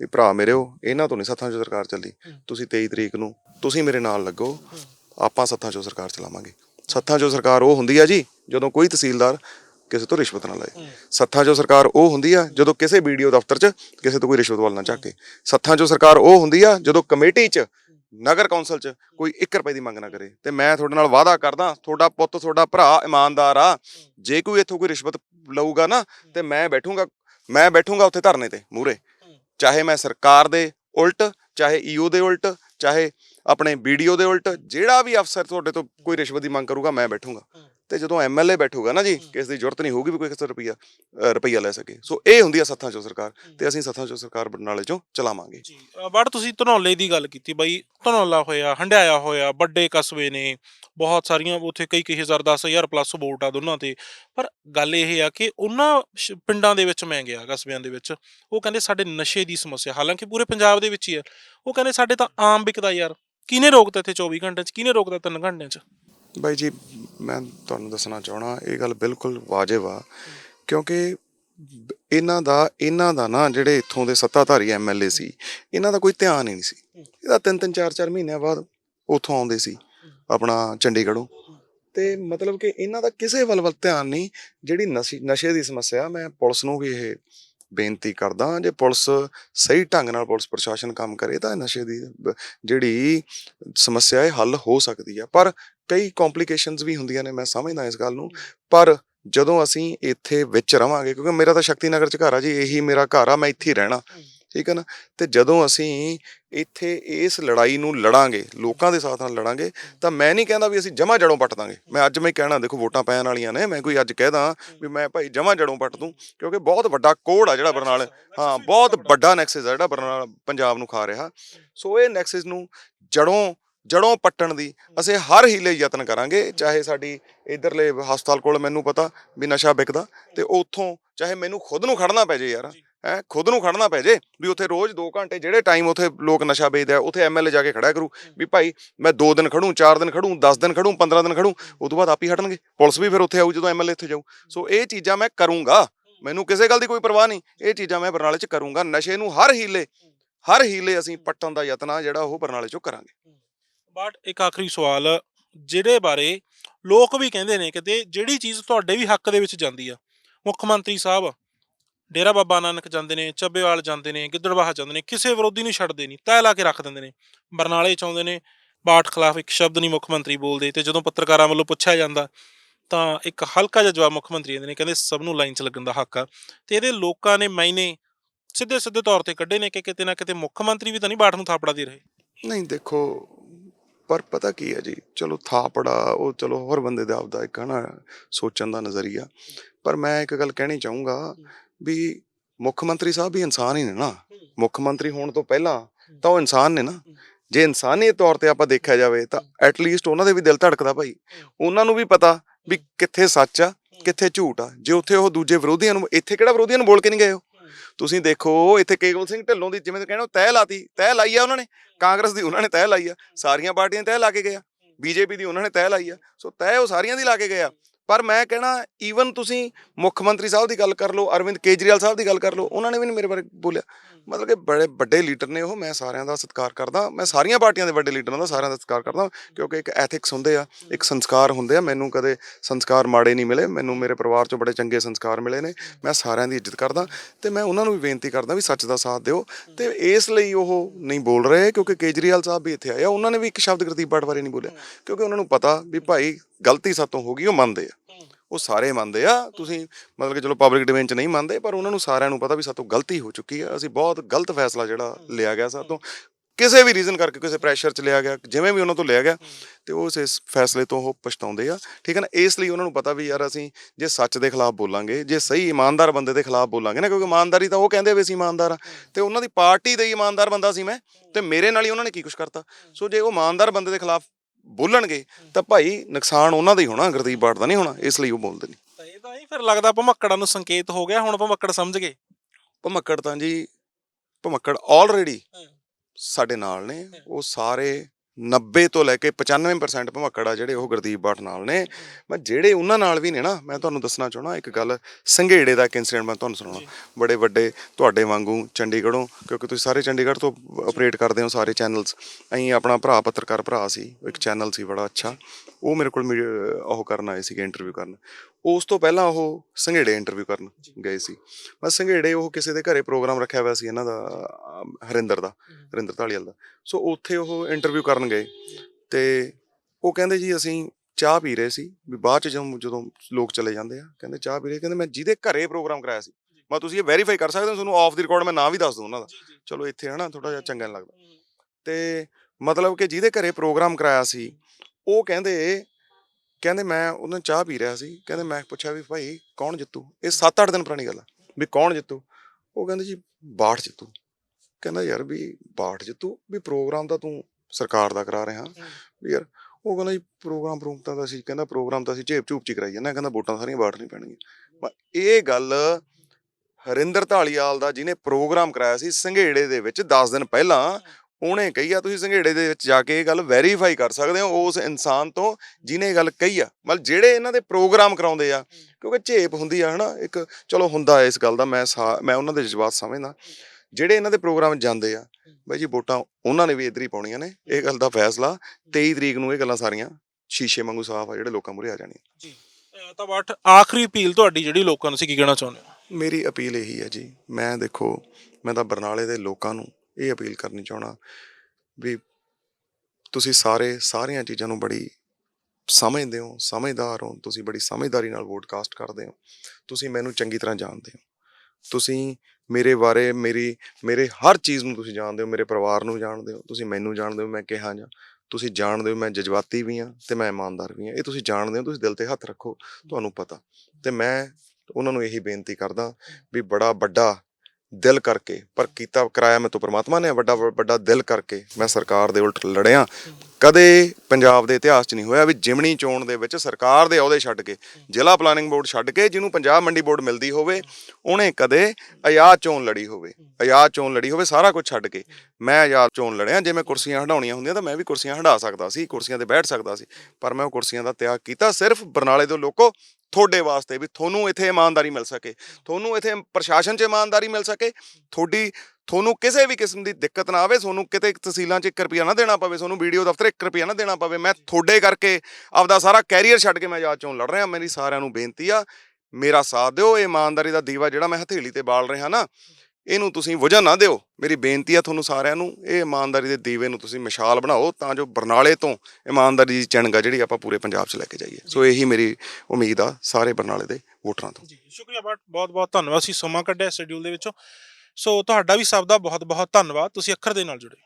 ਵੀ ਭਰਾ ਮੇਰਿਓ ਇਹਨਾਂ ਤੋਂ ਨਹੀਂ ਸੱਥਾਂ 'ਚੋਂ ਸਰਕਾਰ ਚੱਲੀ। ਤੁਸੀਂ 23 ਤਰੀਕ ਨੂੰ ਤੁਸੀਂ ਮੇਰੇ ਨਾਲ ਲੱਗੋ ਆਪਾਂ ਸੱਥਾਂ 'ਚੋਂ ਸਰਕਾਰ ਚਲਾਵਾਂਗੇ। ਸੱਥਾਂ 'ਚੋਂ ਸਰਕਾਰ ਉਹ ਹੁੰਦੀ ਆ ਜੀ ਜਦੋਂ ਕੋਈ ਤਹਿਸੀਲਦਾਰ ਕਿਸੇ ਤੋਂ ਰਿਸ਼ਵਤ ਨਾ ਲਏ। ਸੱਥਾਂ 'ਚੋਂ ਸਰਕਾਰ ਉਹ ਹੁੰਦੀ ਆ ਜਦੋਂ ਕਿਸੇ ਵੀਡੀਓ ਦਫ਼ਤਰ 'ਚ ਕਿਸੇ ਤੋਂ ਕੋਈ ਰਿਸ਼ਵਤ ਵੱਲ ਨਾ ਝਾਕੇ। ਸੱਥਾਂ 'ਚੋਂ ਸਰਕਾਰ ਉਹ ਹੁੰਦੀ ਆ ਜਦੋਂ ਕਮੇਟੀ 'ਚ ਨਗਰ ਕੌਂਸਲ 'ਚ ਕੋਈ 1 ਰੁਪਏ ਦੀ ਮੰਗ ਨਾ ਕਰੇ। ਤੇ ਮੈਂ ਤੁਹਾਡੇ ਨਾਲ ਵਾਅਦਾ ਕਰਦਾ ਤੁਹਾਡਾ ਪੁੱਤ ਤੁਹਾਡਾ ਭਰਾ ਇਮਾਨਦਾਰ ਆ। ਜੇ ਕੋਈ ਇੱਥੋਂ ਕੋਈ ਰਿਸ਼ਵਤ ਲਊਗਾ ਨਾ ਤੇ ਮੈਂ ਬੈਠੂੰਗਾ ਮੈਂ ਬੈਠੂੰਗਾ ਉੱਥੇ ਧਰਨੇ ਤੇ ਮੂਰੇ ਚਾਹੇ ਮੈਂ ਸਰਕਾਰ ਦੇ ਉਲਟ ਚਾਹੇ ਈਓ ਦੇ ਉਲਟ ਚਾਹੇ ਆਪਣੇ ਵੀਡੀਓ ਦੇ ਉਲਟ ਜਿਹੜਾ ਵੀ ਅਫਸਰ ਤੁਹਾਡੇ ਤੋਂ ਕੋਈ ਰਿਸ਼ਵਤ ਦੀ ਮੰਗ ਕਰੂਗਾ ਮੈਂ ਬੈਠੂੰਗਾ। ਤੇ ਜਦੋਂ ਐਮਐਲਏ ਬੈਠੂਗਾ ਨਾ ਜੀ ਕਿਸੇ ਦੀ ਜ਼ਰੂਰਤ ਨਹੀਂ ਹੋਊਗੀ ਵੀ ਕੋਈ ਕਿਸੇ ਰੁਪਈਆ ਰੁਪਈਆ ਲੈ ਸਕੇ। ਸੋ ਇਹ ਹੁੰਦੀ ਆ ਸੱਥਾਂ ਚੋਂ ਸਰਕਾਰ ਤੇ ਅਸੀਂ ਸੱਥਾਂ ਚੋਂ ਸਰਕਾਰ ਬਰਨਾਲੇ ਚੋਂ ਚਲਾਵਾਂਗੇ। ਜੀ ਬਟ ਤੁਸੀਂ ਧਨੌਲੇ ਦੀ ਗੱਲ ਕੀਤੀ ਬਾਈ ਧਨੌਲਾ ਹੋਇਆ ਹੰਡਾਇਆ ਹੋਇਆ ਵੱਡੇ ਕਸਬੇ ਨੇ ਬਹੁਤ ਸਾਰੀਆਂ ਉੱਥੇ ਕਈ ਕਈ ਹਜ਼ਾਰ 10000 ਪਲੱਸ ਵੋਟ ਆ ਦੋਨਾਂ ਤੇ। ਪਰ ਗੱਲ ਇਹ ਆ ਕਿ ਉਹਨਾਂ ਪਿੰਡਾਂ ਦੇ ਵਿੱਚ ਮੈਂ ਗਿਆ ਕਸਬਿਆਂ ਦੇ ਵਿੱਚ ਉਹ ਕਹਿੰਦੇ ਸਾਡੇ ਨਸ਼ੇ ਦੀ ਸਮੱਸਿਆ ਹਾਲਾਂਕਿ ਪੂਰੇ ਪੰਜਾਬ ਦੇ ਵਿੱਚ ਹੀ ਹੈ ਉਹ ਕਹਿੰਦੇ ਸਾਡੇ ਤਾਂ ਆਮ ਵਿਕਦਾ ਯਾਰ ਕਿਹਨੇ ਰੋਕਤਾ ਇੱਥੇ 24 ਘੰਟੇ 'ਚ ਕਿਹਨੇ ਰੋਕਦਾ 3 ਘੰਟਿਆਂ 'ਚ? ਬਾਈ ਜੀ, ਮੈਂ ਤੁਹਾਨੂੰ ਦੱਸਣਾ ਚਾਹਣਾ ਇਹ ਗੱਲ ਬਿਲਕੁਲ ਵਾਜਬ ਆ। ਕਿਉਂਕਿ ਇਹਨਾਂ ਦਾ ਇਹਨਾਂ ਦਾ ਨਾ ਜਿਹੜੇ ਇੱਥੋਂ ਦੇ ਸੱਤਾਧਾਰੀ ਐਮਐਲਏ ਸੀ, ਇਹਨਾਂ ਦਾ ਕੋਈ ਧਿਆਨ ਹੀ ਨਹੀਂ ਸੀ। ਇਹਦਾ ਤਿੰਨ ਤਿੰਨ, ਚਾਰ ਚਾਰ ਮਹੀਨਿਆਂ ਬਾਅਦ ਉੱਥੋਂ ਆਉਂਦੇ ਸੀ, ਆਪਣਾ ਚੰਡੀਗੜ੍ਹੋਂ। ਤੇ ਮਤਲਬ ਕਿ ਇਹਨਾਂ ਦਾ ਕਿਸੇ ਵੱਲ ਵੱਲ ਧਿਆਨ ਨਹੀਂ, ਜਿਹੜੀ ਨਸ਼ੇ ਨਸ਼ੇ ਦੀ ਸਮੱਸਿਆ, ਮੈਂ ਪੁਲਿਸ ਨੂੰ ਵੀ ਇਹ ਬੇਨਤੀ ਕਰਦਾ ਜੇ ਪੁਲਿਸ ਸਹੀ ਢੰਗ ਨਾਲ ਪੁਲਿਸ ਪ੍ਰਸ਼ਾਸਨ ਕੰਮ ਕਰੇ, ਤਾਂ ਨਸ਼ੇ ਦੀ ਜਿਹੜੀ ਸਮੱਸਿਆ ਹੈ ਹੱਲ ਹੋ ਸਕਦੀ ਆ। ਪਰ ਕਈ ਕੰਪਲਿਕੇਸ਼ਨਸ ਵੀ ਹੁੰਦੀਆਂ ਨੇ ਮੈਂ ਸਮਝਦਾ ਇਸ ਗੱਲ ਨੂੰ। ਪਰ ਜਦੋਂ ਅਸੀਂ ਇੱਥੇ ਵਿੱਚ ਰਵਾਂਗੇ ਕਿਉਂਕਿ ਮੇਰਾ ਤਾਂ ਸ਼ਕਤੀ ਨਗਰ ਚ ਘਰ ਆ ਜੀ ਇਹੀ ਮੇਰਾ ਘਰ ਆ ਮੈਂ ਇੱਥੇ ਹੀ ਰਹਿਣਾ ਠੀਕ ਹੈ ਨਾ? ਤੇ ਜਦੋਂ ਅਸੀਂ ਇੱਥੇ ਇਸ ਲੜਾਈ ਨੂੰ ਲੜਾਂਗੇ ਲੋਕਾਂ ਦੇ ਸਾਥ ਨਾਲ ਲੜਾਂਗੇ ਤਾਂ ਮੈਂ ਨਹੀਂ ਕਹਿੰਦਾ ਵੀ ਅਸੀਂ ਜਮਾ ਜੜੋਂ ਪੱਟ ਦਾਂਗੇ। ਮੈਂ ਅੱਜ ਮੈਂ ਕਹਿਣਾ ਦੇਖੋ ਵੋਟਾਂ ਪੈਣ ਵਾਲੀਆਂ ਨੇ ਮੈਂ ਕੋਈ ਅੱਜ ਕਹਿਦਾ ਵੀ ਮੈਂ ਭਾਈ ਜਮਾ ਜੜੋਂ ਪੱਟ ਦੂੰ ਕਿਉਂਕਿ ਬਹੁਤ ਵੱਡਾ ਕੋੜ ਆ ਜਿਹੜਾ ਬਰਨਾਲੇ ਹਾਂ ਬਹੁਤ ਵੱਡਾ ਨੈਕਸਸ ਆ ਜਿਹੜਾ ਬਰਨਾਲਾ ਪੰਜਾਬ ਨੂੰ ਖਾ ਰਿਹਾ। ਸੋ ਇਹ ਨੈਕਸਸ ਨੂੰ ਜੜੋਂ ਜੜੋਂ ਪੱਟਣ ਦੀ। ਅਸੀਂ ਹਰ ਹੀਲੇ ਯਤਨ ਕਰਾਂਗੇ ਚਾਹੇ ਸਾਡੀ ਇਧਰਲੇ ਹਸਪਤਾਲ ਕੋਲ ਮੈਨੂੰ ਪਤਾ ਵੀ ਨਸ਼ਾ ਵਿਕਦਾ ਤੇ ਉੱਥੋਂ ਚਾਹੇ ਮੈਨੂੰ ਖੁਦ ਨੂੰ ਖੜਨਾ ਪੈ ਜੇ ਯਾਰ ਹੈ ਖੁਦ ਨੂੰ ਖੜਨਾ ਪੈ ਜੇ ਵੀ ਉੱਥੇ ਰੋਜ਼ 2 ਘੰਟੇ ਜਿਹੜੇ ਟਾਈਮ ਉੱਥੇ ਲੋਕ ਨਸ਼ਾ ਵੇਚਦੇ ਆ ਉੱਥੇ ਐਮਐਲਏ ਜਾ ਕੇ ਖੜਿਆ ਕਰੂ ਵੀ ਭਾਈ ਮੈਂ 2 ਦਿਨ ਖੜੂੰ 4 ਦਿਨ ਖੜੂੰ 10 ਦਿਨ ਖੜੂੰ 15 ਦਿਨ ਖੜੂੰ ਉਸ ਤੋਂ ਬਾਅਦ ਆਪ ਹੀ ਹਟਣਗੇ। ਪੁਲਿਸ ਵੀ ਫਿਰ ਉੱਥੇ ਆਊ ਜਦੋਂ ਐਮਐਲਏ ਇੱਥੇ ਜਾਊ। ਸੋ ਇਹ ਚੀਜ਼ਾਂ ਮੈਂ ਕਰੂੰਗਾ। ਮੈਨੂੰ ਕਿਸੇ ਗੱਲ ਦੀ ਕੋਈ ਪਰਵਾਹ ਨਹੀਂ। ਇਹ ਚੀਜ਼ਾਂ ਮੈਂ ਬਰਨਾਲੇ 'ਚ ਕਰੂੰਗਾ। ਨਸ਼ੇ ਨੂੰ ਹਰ ਹੀਲੇ ਹਰ ਹੀਲੇ ਅਸੀਂ ਪੱਟਣ ਦਾ ਯਤਨ ਆ ਜਿਹੜਾ ਉਹ ਬਰਨਾਲੇ 'ਚੋਂ ਕਰਾਂਗੇ। ਬਟ ਇੱਕ ਆਖਰੀ ਸਵਾਲ ਜਿਹੜੇ ਬਾਰੇ ਲੋਕ ਵੀ ਕਹਿੰਦੇ ਨੇ ਕਿ ਜਿਹੜੀ ਚੀਜ਼ ਤੁਹਾਡੇ ਵੀ ਹੱਕ ਦੇ ਵਿੱਚ ਜਾਂਦੀ ਆ। ਮੁੱਖ ਮੰਤਰੀ ਸਾਹਿਬ, ਡੇਰਾ ਬਾਬਾ ਨਾਨਕ ਜਾਂਦੇ ਨੇ, ਚੱਬੇਵਾਲ ਜਾਂਦੇ ਨੇ, ਗਿੱਦੜਬਾਹਾ ਜਾਂਦੇ ਨੇ, ਕਿਸੇ ਵਿਰੋਧੀ ਨੂੰ ਛੱਡਦੇ ਨਹੀਂ ਤੈਅ ਲਾ ਕੇ ਰੱਖ ਦਿੰਦੇ ਨੇ। ਬਰਨਾਲੇ ਚ ਆਉਂਦੇ ਨੇ ਬਾਠ ਖਿਲਾਫ ਇੱਕ ਸ਼ਬਦ ਨਹੀਂ ਮੁੱਖ ਮੰਤਰੀ ਬੋਲਦੇ ਤੇ ਜਦੋਂ ਪੱਤਰਕਾਰਾਂ ਵੱਲੋਂ ਪੁੱਛਿਆ ਜਾਂਦਾ, ਤਾਂ ਇੱਕ ਹਲਕਾ ਜਿਹਾ ਜਵਾਬ ਮੁੱਖ ਮੰਤਰੀ ਦਿੰਦੇ ਨੇ, ਕਹਿੰਦੇ ਸਭ ਨੂੰ ਲਾਈਨ 'ਚ ਲੱਗਣ ਦਾ ਹੱਕ ਆ। ਤੇ ਇਹਦੇ ਲੋਕਾਂ ਨੇ ਮਾਇਨੇ ਸਿੱਧੇ ਸਿੱਧੇ ਤੌਰ ਤੇ ਕੱਢੇ ਨੇ ਕਿ ਕਿਤੇ ਨਾ ਕਿਤੇ ਮੁੱਖ ਮੰਤਰੀ ਵੀ ਤਾਂ ਨਹੀਂ ਬਾਠ ਨੂੰ ਥਾਪੜਾ ਦੇ ਰਹੇ। ਨਹੀਂ, ਦੇਖੋ ਪਰ ਪਤਾ ਕੀ ਹੈ ਜੀ ਚਲੋ ਥਾਪੜਾ ਉਹ ਚਲੋ ਹਰ ਬੰਦੇ ਦਾ ਆਪਦਾ ਇੱਕ ਹਨਾ ਸੋਚਣ ਦਾ ਨਜ਼ਰੀਆ। ਪਰ ਮੈਂ ਇੱਕ ਗੱਲ ਕਹਿਣੀ ਚਾਹੂੰਗਾ ਵੀ ਮੁੱਖ ਮੰਤਰੀ ਸਾਹਿਬ ਵੀ ਇਨਸਾਨ ਹੀ ਨੇ ਨਾ। ਮੁੱਖ ਮੰਤਰੀ ਹੋਣ ਤੋਂ ਪਹਿਲਾਂ ਤਾਂ ਉਹ ਇਨਸਾਨ ਨੇ ਨਾ। ਜੇ ਇਨਸਾਨੀ ਤੌਰ ਤੇ ਆਪਾਂ ਦੇਖਿਆ ਜਾਵੇ ਤਾਂ ਐਟ ਲੀਸਟ ਉਹਨਾਂ ਦੇ ਵੀ ਦਿਲ ਧੜਕਦਾ ਭਾਈ। ਉਹਨਾਂ ਨੂੰ ਵੀ ਪਤਾ ਵੀ ਕਿੱਥੇ ਸੱਚ ਆ ਕਿੱਥੇ ਝੂਠ ਆ। ਜੇ ਉੱਥੇ ਉਹ ਦੂਜੇ ਵਿਰੋਧੀਆਂ ਨੂੰ ਇੱਥੇ ਕਿਹੜਾ ਵਿਰੋਧੀਆਂ ਨੂੰ ਬੋਲ ਕੇ ਨਹੀਂ ਗਏ ਉਹ? ਤੁਸੀਂ ਦੇਖੋ ਇੱਥੇ ਕੇਵਲ ਸਿੰਘ ਢਿੱਲੋਂ ਦੀ ਜਿਵੇਂ ਕਹਿੰਦੇ ਤੈਅ ਲਾਤੀ ਤੈਅ ਲਾਈ ਆ ਉਹਨਾਂ ਨੇ ਕਾਂਗਰਸ ਦੀ ਉਹਨਾਂ ਨੇ ਤੈਅ ਲਾਈ ਆ ਸਾਰੀਆਂ ਪਾਰਟੀਆਂ ਤੈਅ ਲਾ ਕੇ ਗਏ ਆ ਬੀਜੇਪੀ ਦੀ ਉਹਨਾਂ ਨੇ ਤੈਅ ਲਾਈ ਆ ਸੋ ਤੈਅ ਉਹ ਸਾਰੀਆਂ ਦੀ ਲਾ ਕੇ ਗਏ ਆ। ਪਰ ਮੈਂ ਕਹਿਣਾ ਈਵਨ ਤੁਸੀਂ ਮੁੱਖ ਮੰਤਰੀ ਸਾਹਿਬ ਦੀ ਗੱਲ ਕਰ ਲਓ, ਅਰਵਿੰਦ ਕੇਜਰੀਵਾਲ ਸਾਹਿਬ ਦੀ ਗੱਲ ਕਰ ਲਓ, ਉਹਨਾਂ ਨੇ ਵੀ ਨਹੀਂ ਮੇਰੇ ਬਾਰੇ ਬੋਲਿਆ। ਮਤਲਬ ਕਿ ਬੜੇ ਵੱਡੇ ਲੀਡਰ ਨੇ ਉਹ, ਮੈਂ ਸਾਰਿਆਂ ਦਾ ਸਤਿਕਾਰ ਕਰਦਾ, ਮੈਂ ਸਾਰੀਆਂ ਪਾਰਟੀਆਂ ਦੇ ਵੱਡੇ ਲੀਡਰਾਂ ਦਾ ਸਾਰਿਆਂ ਦਾ ਸਤਿਕਾਰ ਕਰਦਾ, ਕਿਉਂਕਿ ਇੱਕ ਐਥਿਕਸ ਹੁੰਦੇ ਆ, ਇੱਕ ਸੰਸਕਾਰ ਹੁੰਦੇ ਆ, ਮੈਨੂੰ ਕਦੇ ਸੰਸਕਾਰ ਮਾੜੇ ਨਹੀਂ ਮਿਲੇ, ਮੈਨੂੰ ਮੇਰੇ ਪਰਿਵਾਰ ਚੋਂ ਬੜੇ ਚੰਗੇ ਸੰਸਕਾਰ ਮਿਲੇ ਨੇ, ਮੈਂ ਸਾਰਿਆਂ ਦੀ ਇੱਜ਼ਤ ਕਰਦਾ ਤੇ ਮੈਂ ਉਹਨਾਂ ਨੂੰ ਵੀ ਬੇਨਤੀ ਕਰਦਾ ਵੀ ਸੱਚ ਦਾ ਸਾਥ ਦਿਓ ਤੇ ਇਸ ਲਈ ਉਹ ਨਹੀਂ ਬੋਲ ਰਹੇ ਕਿਉਂਕਿ ਕੇਜਰੀਵਾਲ ਸਾਹਿਬ ਵੀ ਇੱਥੇ ਆਏ ਆ, ਉਹਨਾਂ ਨੇ ਵੀ ਇੱਕ ਸ਼ਬਦ ਗੁਰਦੀਪ ਬਾਠ ਬਾਰੇ ਨਹੀਂ ਬੋਲਿਆ, ਕਿਉਂਕਿ ਉਹਨਾਂ ਨੂੰ ਪਤਾ ਵੀ ਭਾਈ ਗਲਤੀ ਸਾਤੋਂ ਹੋ ਗਈ ਉਹ ਮੰਨਦੇ ਆ। ਉਹ ਸਾਰੇ ਮੰਨਦੇ ਆ। ਤੁਸੀਂ ਮਤਲਬ ਕਿ ਚਲੋ ਪਬਲਿਕ ਡਿਵੇਨ ਚ ਨਹੀਂ ਮੰਨਦੇ ਪਰ ਉਹਨਾਂ ਨੂੰ ਸਾਰਿਆਂ ਨੂੰ ਪਤਾ ਵੀ ਸਾਤੋਂ ਗਲਤੀ ਹੋ ਚੁੱਕੀ ਆ। ਅਸੀਂ ਬਹੁਤ ਗਲਤ ਫੈਸਲਾ ਜਿਹੜਾ ਲਿਆ ਗਿਆ ਸਾਤੋਂ। ਕਿਸੇ ਵੀ ਰੀਜ਼ਨ ਕਰਕੇ ਕਿਸੇ ਪ੍ਰੈਸ਼ਰ ਚ ਲਿਆ ਗਿਆ ਜਿਵੇਂ ਵੀ ਉਹਨਾਂ ਤੋਂ ਲਿਆ ਗਿਆ ਤੇ ਉਸ ਇਸ ਫੈਸਲੇ ਤੋਂ ਉਹ ਪਛਤਾਉਂਦੇ ਆ। ਠੀਕ ਹੈ ਨਾ? ਇਸ ਲਈ ਉਹਨਾਂ ਨੂੰ ਪਤਾ ਵੀ ਯਾਰ ਅਸੀਂ ਜੇ ਸੱਚ ਦੇ ਖਿਲਾਫ ਬੋਲਾਂਗੇ ਜੇ ਸਹੀ ਇਮਾਨਦਾਰ ਬੰਦੇ ਦੇ ਖਿਲਾਫ ਬੋਲਾਂਗੇ ਨਾ ਕਿਉਂਕਿ ਇਮਾਨਦਾਰੀ ਤਾਂ ਉਹ ਕਹਿੰਦੇ ਵੀ ਅਸੀਂ ਇਮਾਨਦਾਰ ਆ। ਤੇ ਉਹਨਾਂ ਦੀ ਪਾਰਟੀ ਦੇ ਇਮਾਨਦਾਰ ਬੰਦਾ ਸੀ ਮੈਂ ਤੇ ਮੇਰੇ ਨਾਲ ਹੀ ਉਹਨਾਂ ਨੇ ਕੀ ਕੁਛ ਕਰਤਾ? ਸੋ ਜੇ ਉਹ ਇਮਾਨਦਾਰ ਬੰਦੇ ਦੇ ਖਿਲਾਫ ਬੋਲਣਗੇ ਤਾਂ ਭਾਈ ਨੁਕਸਾਨ ਉਹਨਾਂ ਦਾ ਹੀ ਹੋਣਾ ਗੁਰਦੀਪ ਬਾਠ ਦਾ ਨਹੀਂ ਹੋਣਾ ਇਸ ਲਈ ਉਹ ਬੋਲਦੇ ਨਹੀਂ ਤਾਂ ਇਹ ਤਾਂ ਹੀ ਫਿਰ ਲੱਗਦਾ ਭਮੱਕੜਾਂ ਨੂੰ ਸੰਕੇਤ ਹੋ ਗਿਆ ਹੁਣ ਭਮੱਕੜ ਸਮਝ ਗਏ। ਭਮੱਕੜ ਤਾਂ ਜੀ ਭਮੱਕੜ ਆਲਰੇਡੀ ਸਾਡੇ ਨਾਲ ਨੇ ਉਹ ਸਾਰੇ 90 ਤੋਂ ਲੈ ਕੇ 95% ਭਮੱਕੜ ਆ ਜਿਹੜੇ ਉਹ ਗੁਰਦੀਪ ਬਾਠ ਨਾਲ ਨੇ। ਮੈਂ ਜਿਹੜੇ ਉਹਨਾਂ ਨਾਲ ਵੀ ਨੇ ਨਾ ਮੈਂ ਤੁਹਾਨੂੰ ਦੱਸਣਾ ਚਾਹਣਾ ਇੱਕ ਗੱਲ ਸੰਘੇੜੇ ਦਾ ਇੱਕ ਇਨਸੀਡੈਂਟ ਮੈਂ ਤੁਹਾਨੂੰ ਸੁਣਾਉਣਾ। ਬੜੇ ਵੱਡੇ ਤੁਹਾਡੇ ਵਾਂਗੂ ਚੰਡੀਗੜ੍ਹੋਂ ਕਿਉਂਕਿ ਤੁਸੀਂ ਸਾਰੇ ਚੰਡੀਗੜ੍ਹ ਤੋਂ ਆਪਰੇਟ ਕਰਦੇ ਹੋ ਸਾਰੇ ਚੈਨਲਸ ਅਸੀਂ ਆਪਣਾ ਭਰਾ ਪੱਤਰਕਾਰ ਭਰਾ ਸੀ ਇੱਕ ਚੈਨਲ ਸੀ ਬੜਾ ਅੱਛਾ। ਉਹ ਮੇਰੇ ਕੋਲ ਉਹ ਕਰਨ ਆਏ ਸੀਗੇ ਇੰਟਰਵਿਊ ਕਰਨ। ਉਸ ਤੋਂ ਪਹਿਲਾਂ ਉਹ ਸੰਘੇੜੇ ਇੰਟਰਵਿਊ ਕਰਨ ਗਏ ਸੀ। ਬਸ ਸੰਘੇੜੇ ਉਹ ਕਿਸੇ ਦੇ ਘਰੇ ਪ੍ਰੋਗਰਾਮ ਰੱਖਿਆ ਹੋਇਆ ਸੀ ਇਹਨਾਂ ਦਾ ਹਰਿੰਦਰ ਦਾ ਹਰਿੰਦਰ ਢਾਲੀਵਾਲ ਦਾ। ਸੋ ਉੱਥੇ ਉਹ ਇੰਟਰਵਿਊ ਕਰਨ ਗਏ ਤੇ ਉਹ ਕਹਿੰਦੇ ਜੀ ਅਸੀਂ ਚਾਹ ਪੀ ਰਹੇ ਸੀ ਵੀ ਬਾਅਦ ਚ ਜਦੋਂ ਜਦੋਂ ਲੋਕ ਚਲੇ ਜਾਂਦੇ ਆ ਕਹਿੰਦੇ ਚਾਹ ਪੀ ਰਹੇ ਕਹਿੰਦੇ ਮੈਂ ਜਿਹਦੇ ਘਰੇ ਪ੍ਰੋਗਰਾਮ ਕਰਾਇਆ ਸੀ। ਮੈਂ ਤੁਸੀਂ ਇਹ ਵੈਰੀਫਾਈ ਕਰ ਸਕਦੇ ਹੋ ਤੁਹਾਨੂੰ ਆਫ ਦੀ ਰਿਕਾਰਡ ਮੈਂ ਨਾਂ ਵੀ ਦੱਸ ਦੂੰ ਉਹਨਾਂ ਦਾ। ਚਲੋ ਇੱਥੇ ਹਨਾ ਥੋੜਾ ਜਿਹਾ ਚੰਗਾ ਨਹੀਂ ਲੱਗਦਾ। ਤੇ ਮਤਲਬ ਕਿ ਜਿਹਦੇ ਘਰੇ ਪ੍ਰੋਗਰਾਮ ਕਰਾਇਆ ਸੀ ਉਹ ਕਹਿੰਦੇ ਕਹਿੰਦੇ ਮੈਂ ਉਹਨਾਂ ਚਾਹ ਪੀ ਰਿਹਾ ਸੀ ਕਹਿੰਦੇ ਮੈਂ ਪੁੱਛਿਆ ਵੀ ਭਾਈ ਕੌਣ ਜਿੱਤੂ? ਇਹ 7-8 ਦਿਨ ਪੁਰਾਣੀ ਗੱਲ ਆ ਵੀ ਕੌਣ ਜਿੱਤੂ? ਉਹ ਕਹਿੰਦੇ ਜੀ ਬਾਠ ਜਿੱਤੂ। ਕਹਿੰਦਾ ਯਾਰ ਵੀ ਬਾਠ ਜਿੱਤੂ ਵੀ ਪ੍ਰੋਗਰਾਮ ਤਾਂ ਤੂੰ ਸਰਕਾਰ ਦਾ ਕਰਾ ਰਿਹਾ। ਵੀ ਯਾਰ ਉਹ ਕਹਿੰਦਾ ਜੀ ਪ੍ਰੋਗਰਾਮ ਪ੍ਰੋਗਰਾਮ ਤਾਂ ਅਸੀਂ ਕਹਿੰਦਾ ਪ੍ਰੋਗਰਾਮ ਤਾਂ ਅਸੀਂ ਝੇਪ ਝੂਪ ਚ ਕਰਾਈ ਜਾਂਦੇ। ਕਹਿੰਦਾ ਵੋਟਾਂ ਸਾਰੀਆਂ ਬਾਠ ਨਹੀਂ ਪੈਣਗੀਆਂ। ਪਰ ਇਹ ਗੱਲ ਹਰਿੰਦਰ ਢਾਲੀਵਾਲ ਦਾ ਜਿਹਨੇ ਪ੍ਰੋਗਰਾਮ ਕਰਾਇਆ ਸੀ ਸੰਘੇੜੇ ਦੇ ਵਿੱਚ 10 ਦਿਨ ਪਹਿਲਾਂ ਉਹਨੇ ਕਹੀ ਆ ਤੁਸੀਂ ਸੰਘੇੜੇ ਦੇ ਵਿੱਚ ਜਾ ਕੇ ਇਹ ਗੱਲ ਵੈਰੀਫਾਈ ਕਰ ਸਕਦੇ ਹੋ ਉਸ ਇਨਸਾਨ ਤੋਂ ਜਿਹਨੇ ਇਹ ਗੱਲ ਕਹੀ ਆ। ਮਤਲਬ ਜਿਹੜੇ ਇਹਨਾਂ ਦੇ ਪ੍ਰੋਗਰਾਮ ਕਰਾਉਂਦੇ ਆ ਕਿਉਂਕਿ ਝੇਪ ਹੁੰਦੀ ਆ ਹਨਾ ਇੱਕ ਚਲੋ ਹੁੰਦਾ ਇਸ ਗੱਲ ਦਾ ਮੈਂ ਮੈਂ ਉਹਨਾਂ ਦੇ ਜਜ਼ਬਾਤ ਸਮਝਦਾ। ਜਿਹੜੇ ਇਹਨਾਂ ਦੇ ਪ੍ਰੋਗਰਾਮ ਜਾਂਦੇ ਆ ਬਾਈ ਜੀ ਵੋਟਾਂ ਉਹਨਾਂ ਨੇ ਵੀ ਇੱਧਰ ਹੀ ਪਾਉਣੀਆਂ ਨੇ ਇਹ ਗੱਲ ਦਾ ਫੈਸਲਾ। 23 ਤਰੀਕ ਨੂੰ ਇਹ ਗੱਲਾਂ ਸਾਰੀਆਂ ਸ਼ੀਸ਼ੇ ਵਾਂਗੂ ਸਾਫ਼ ਆ ਜਿਹੜੇ ਲੋਕਾਂ ਮੁਰੇ ਆ ਜਾਣੀਆਂ। ਜੀ। ਤਾਂ ਬਟ ਆਖਰੀ ਅਪੀਲ ਤੁਹਾਡੀ ਜਿਹੜੀ ਲੋਕਾਂ ਨੂੰ ਸੀ ਕੀ ਕਹਿਣਾ ਚਾਹੁੰਦੇ ਹੋ? ਮੇਰੀ ਅਪੀਲ ਇਹੀ ਹੈ ਜੀ ਮੈਂ ਦੇਖੋ ਮੈਂ ਤਾਂ ਬਰਨਾਲੇ ਦੇ ਲੋਕਾਂ ਨੂੰ ਇਹ ਅਪੀਲ ਕਰਨੀ ਚਾਹਣਾ ਵੀ ਤੁਸੀਂ ਸਾਰੇ, ਸਾਰੀਆਂ ਚੀਜ਼ਾਂ ਨੂੰ ਬੜੀ ਸਮਝਦੇ ਹੋ, ਸਮਝਦਾਰ ਹੋ, ਤੁਸੀਂ ਬੜੀ ਸਮਝਦਾਰੀ ਨਾਲ ਵੋਟ ਕਾਸਟ ਕਰਦੇ ਹੋ, ਤੁਸੀਂ ਮੈਨੂੰ ਚੰਗੀ ਤਰ੍ਹਾਂ ਜਾਣਦੇ ਹੋ। ਤੁਸੀਂ ਮੇਰੇ ਬਾਰੇ, ਮੇਰੀ, ਮੇਰੇ ਹਰ ਚੀਜ਼ ਨੂੰ ਤੁਸੀਂ ਜਾਣਦੇ ਹੋ, ਮੇਰੇ ਪਰਿਵਾਰ ਨੂੰ ਜਾਣਦੇ ਹੋ, ਤੁਸੀਂ ਮੈਨੂੰ ਜਾਣਦੇ ਹੋ, ਮੈਂ ਕਿਹਾ ਜਾਂ, ਤੁਸੀਂ ਜਾਣਦੇ ਹੋ ਮੈਂ ਜਜ਼ਬਾਤੀ ਵੀ ਹਾਂ ਤੇ ਮੈਂ ਇਮਾਨਦਾਰ ਵੀ ਹਾਂ, ਇਹ ਤੁਸੀਂ ਜਾਣਦੇ ਹੋ, ਤੁਸੀਂ ਦਿਲ ਤੇ ਹੱਥ ਰੱਖੋ, ਤੁਹਾਨੂੰ ਪਤਾ। ਤੇ ਮੈਂ ਉਹਨਾਂ ਨੂੰ ਇਹੀ ਬੇਨਤੀ ਕਰਦਾ ਵੀ ਬੜਾ ਵੱਡਾ ਦਿਲ ਕਰਕੇ, ਪਰ ਕੀਤਾ ਕਰਾਇਆ ਮੈਂ ਤੋਂ ਪ੍ਰਮਾਤਮਾ ਨੇ ਵੱਡਾ ਵੱਡਾ ਦਿਲ ਕਰਕੇ ਮੈਂ ਸਰਕਾਰ ਦੇ ਉਲਟ ਲੜਿਆ। ਕਦੇ ਪੰਜਾਬ ਦੇ ਇਤਿਹਾਸ 'ਚ ਨਹੀਂ ਹੋਇਆ ਵੀ ਜਿਮਣੀ ਚੋਣ ਦੇ ਵਿੱਚ ਸਰਕਾਰ ਦੇ ਅਹੁਦੇ ਛੱਡ ਕੇ, ਜ਼ਿਲ੍ਹਾ ਪਲਾਨਿੰਗ ਬੋਰਡ ਛੱਡ ਕੇ ਜਿਹਨੂੰ ਪੰਜਾਬ ਮੰਡੀ ਬੋਰਡ ਮਿਲਦੀ ਹੋਵੇ, ਉਹਨੇ ਕਦੇ ਆਜ਼ਾਦ ਚੋਣ ਲੜੀ ਹੋਵੇ। ਆਜ਼ਾਦ ਚੋਣ ਲੜੀ ਹੋਵੇ, ਸਾਰਾ ਕੁਝ ਛੱਡ ਕੇ ਮੈਂ ਆਜ਼ਾਦ ਚੋਣ ਲੜਿਆ। ਜੇ ਮੈਂ ਕੁਰਸੀਆਂ ਹਟਾਉਣੀਆਂ ਹੁੰਦੀਆਂ ਤਾਂ ਮੈਂ ਵੀ ਕੁਰਸੀਆਂ ਹਟਾ ਸਕਦਾ ਸੀ, ਕੁਰਸੀਆਂ ਤੇ ਬੈਠ ਸਕਦਾ ਸੀ। ਪਰ ਮੈਂ ਉਹ ਕੁਰਸੀਆਂ ਦਾ ਤਿਆਗ ਕੀਤਾ ਸਿਰਫ ਬਰਨਾਲੇ ਦੇ ਲੋਕੋ ਤੁਹਾਡੇ ਵਾਸਤੇ ਵੀ ਤੁਹਾਨੂੰ ਇੱਥੇ ਇਮਾਨਦਾਰੀ ਮਿਲ ਸਕੇ, ਤੁਹਾਨੂੰ ਇੱਥੇ ਪ੍ਰਸ਼ਾਸਨ 'ਚ ਇਮਾਨਦਾਰੀ ਮਿਲ ਸਕੇ, ਤੁਹਾਡੀ, ਤੁਹਾਨੂੰ ਕਿਸੇ ਵੀ ਕਿਸਮ ਦੀ ਦਿੱਕਤ ਨਾ ਆਵੇ, ਤੁਹਾਨੂੰ ਕਿਤੇ ਤਹਿਸੀਲਾਂ 'ਚ 1 ਰੁਪਿਆ ਨਾ ਦੇਣਾ ਪਵੇ, ਤੁਹਾਨੂੰ ਵੀਡੀਓ ਦਫ਼ਤਰ 1 ਰੁਪਿਆ ਨਾ ਦੇਣਾ ਪਵੇ, ਮੈਂ ਤੁਹਾਡੇ ਕਰਕੇ ਆਪਦਾ ਸਾਰਾ ਕੈਰੀਅਰ ਛੱਡ ਕੇ ਮੈਂ ਆਜ਼ਾਦ 'ਚੋਂ ਲੜ ਰਿਹਾ, ਮੇਰੀ ਸਾਰਿਆਂ ਨੂੰ ਬੇਨਤੀ ਆ, ਮੇਰਾ ਸਾਥ ਦਿਓ, ਇਹ ਇਮਾਨਦਾਰੀ ਦਾ ਦੀਵਾ ਜਿਹੜਾ ਮੈਂ ਹਥੇਲੀ ਤੇ ਬਾਲ ਰਿਹਾ ਨਾ ਇਹਨੂੰ ਤੁਸੀਂ ਵਜ੍ਹਾ ਨਾ ਦਿਓ। ਮੇਰੀ ਬੇਨਤੀ ਆ ਤੁਹਾਨੂੰ ਸਾਰਿਆਂ ਨੂੰ ਇਹ ਇਮਾਨਦਾਰੀ ਦੇ ਦੀਵੇ ਨੂੰ ਤੁਸੀਂ ਮਿਸਾਲ ਬਣਾਓ ਤਾਂ ਜੋ ਬਰਨਾਲੇ ਤੋਂ ਇਮਾਨਦਾਰੀ ਦੀ ਆ ਜਿਹੜੀ ਆਪਾਂ ਪੂਰੇ ਪੰਜਾਬ 'ਚ ਲੈ ਕੇ ਜਾਈਏ। ਸੋ ਇਹੀ ਮੇਰੀ ਉਮੀਦ ਆ ਸਾਰੇ ਬਰਨਾਲੇ ਦੇ ਵੋਟਰਾਂ ਤੋਂ। ਜੀ ਸ਼ੁਕਰੀਆ ਬਹੁਤ ਬਹੁਤ ਧੰਨਵਾਦ। ਸੀ ਸਮਾਂ ਕੱਢਿਆ ਸ਼ਡਿਊਲ ਦੇ ਵਿੱਚੋਂ। ਸੋ ਤੁਹਾਡਾ ਵੀ ਸਭ ਦਾ ਬਹੁਤ ਬਹੁਤ ਧੰਨਵਾਦ। ਤੁਸੀਂ ਅੱਖਰ ਦੇ ਨਾਲ ਜੁੜੇ।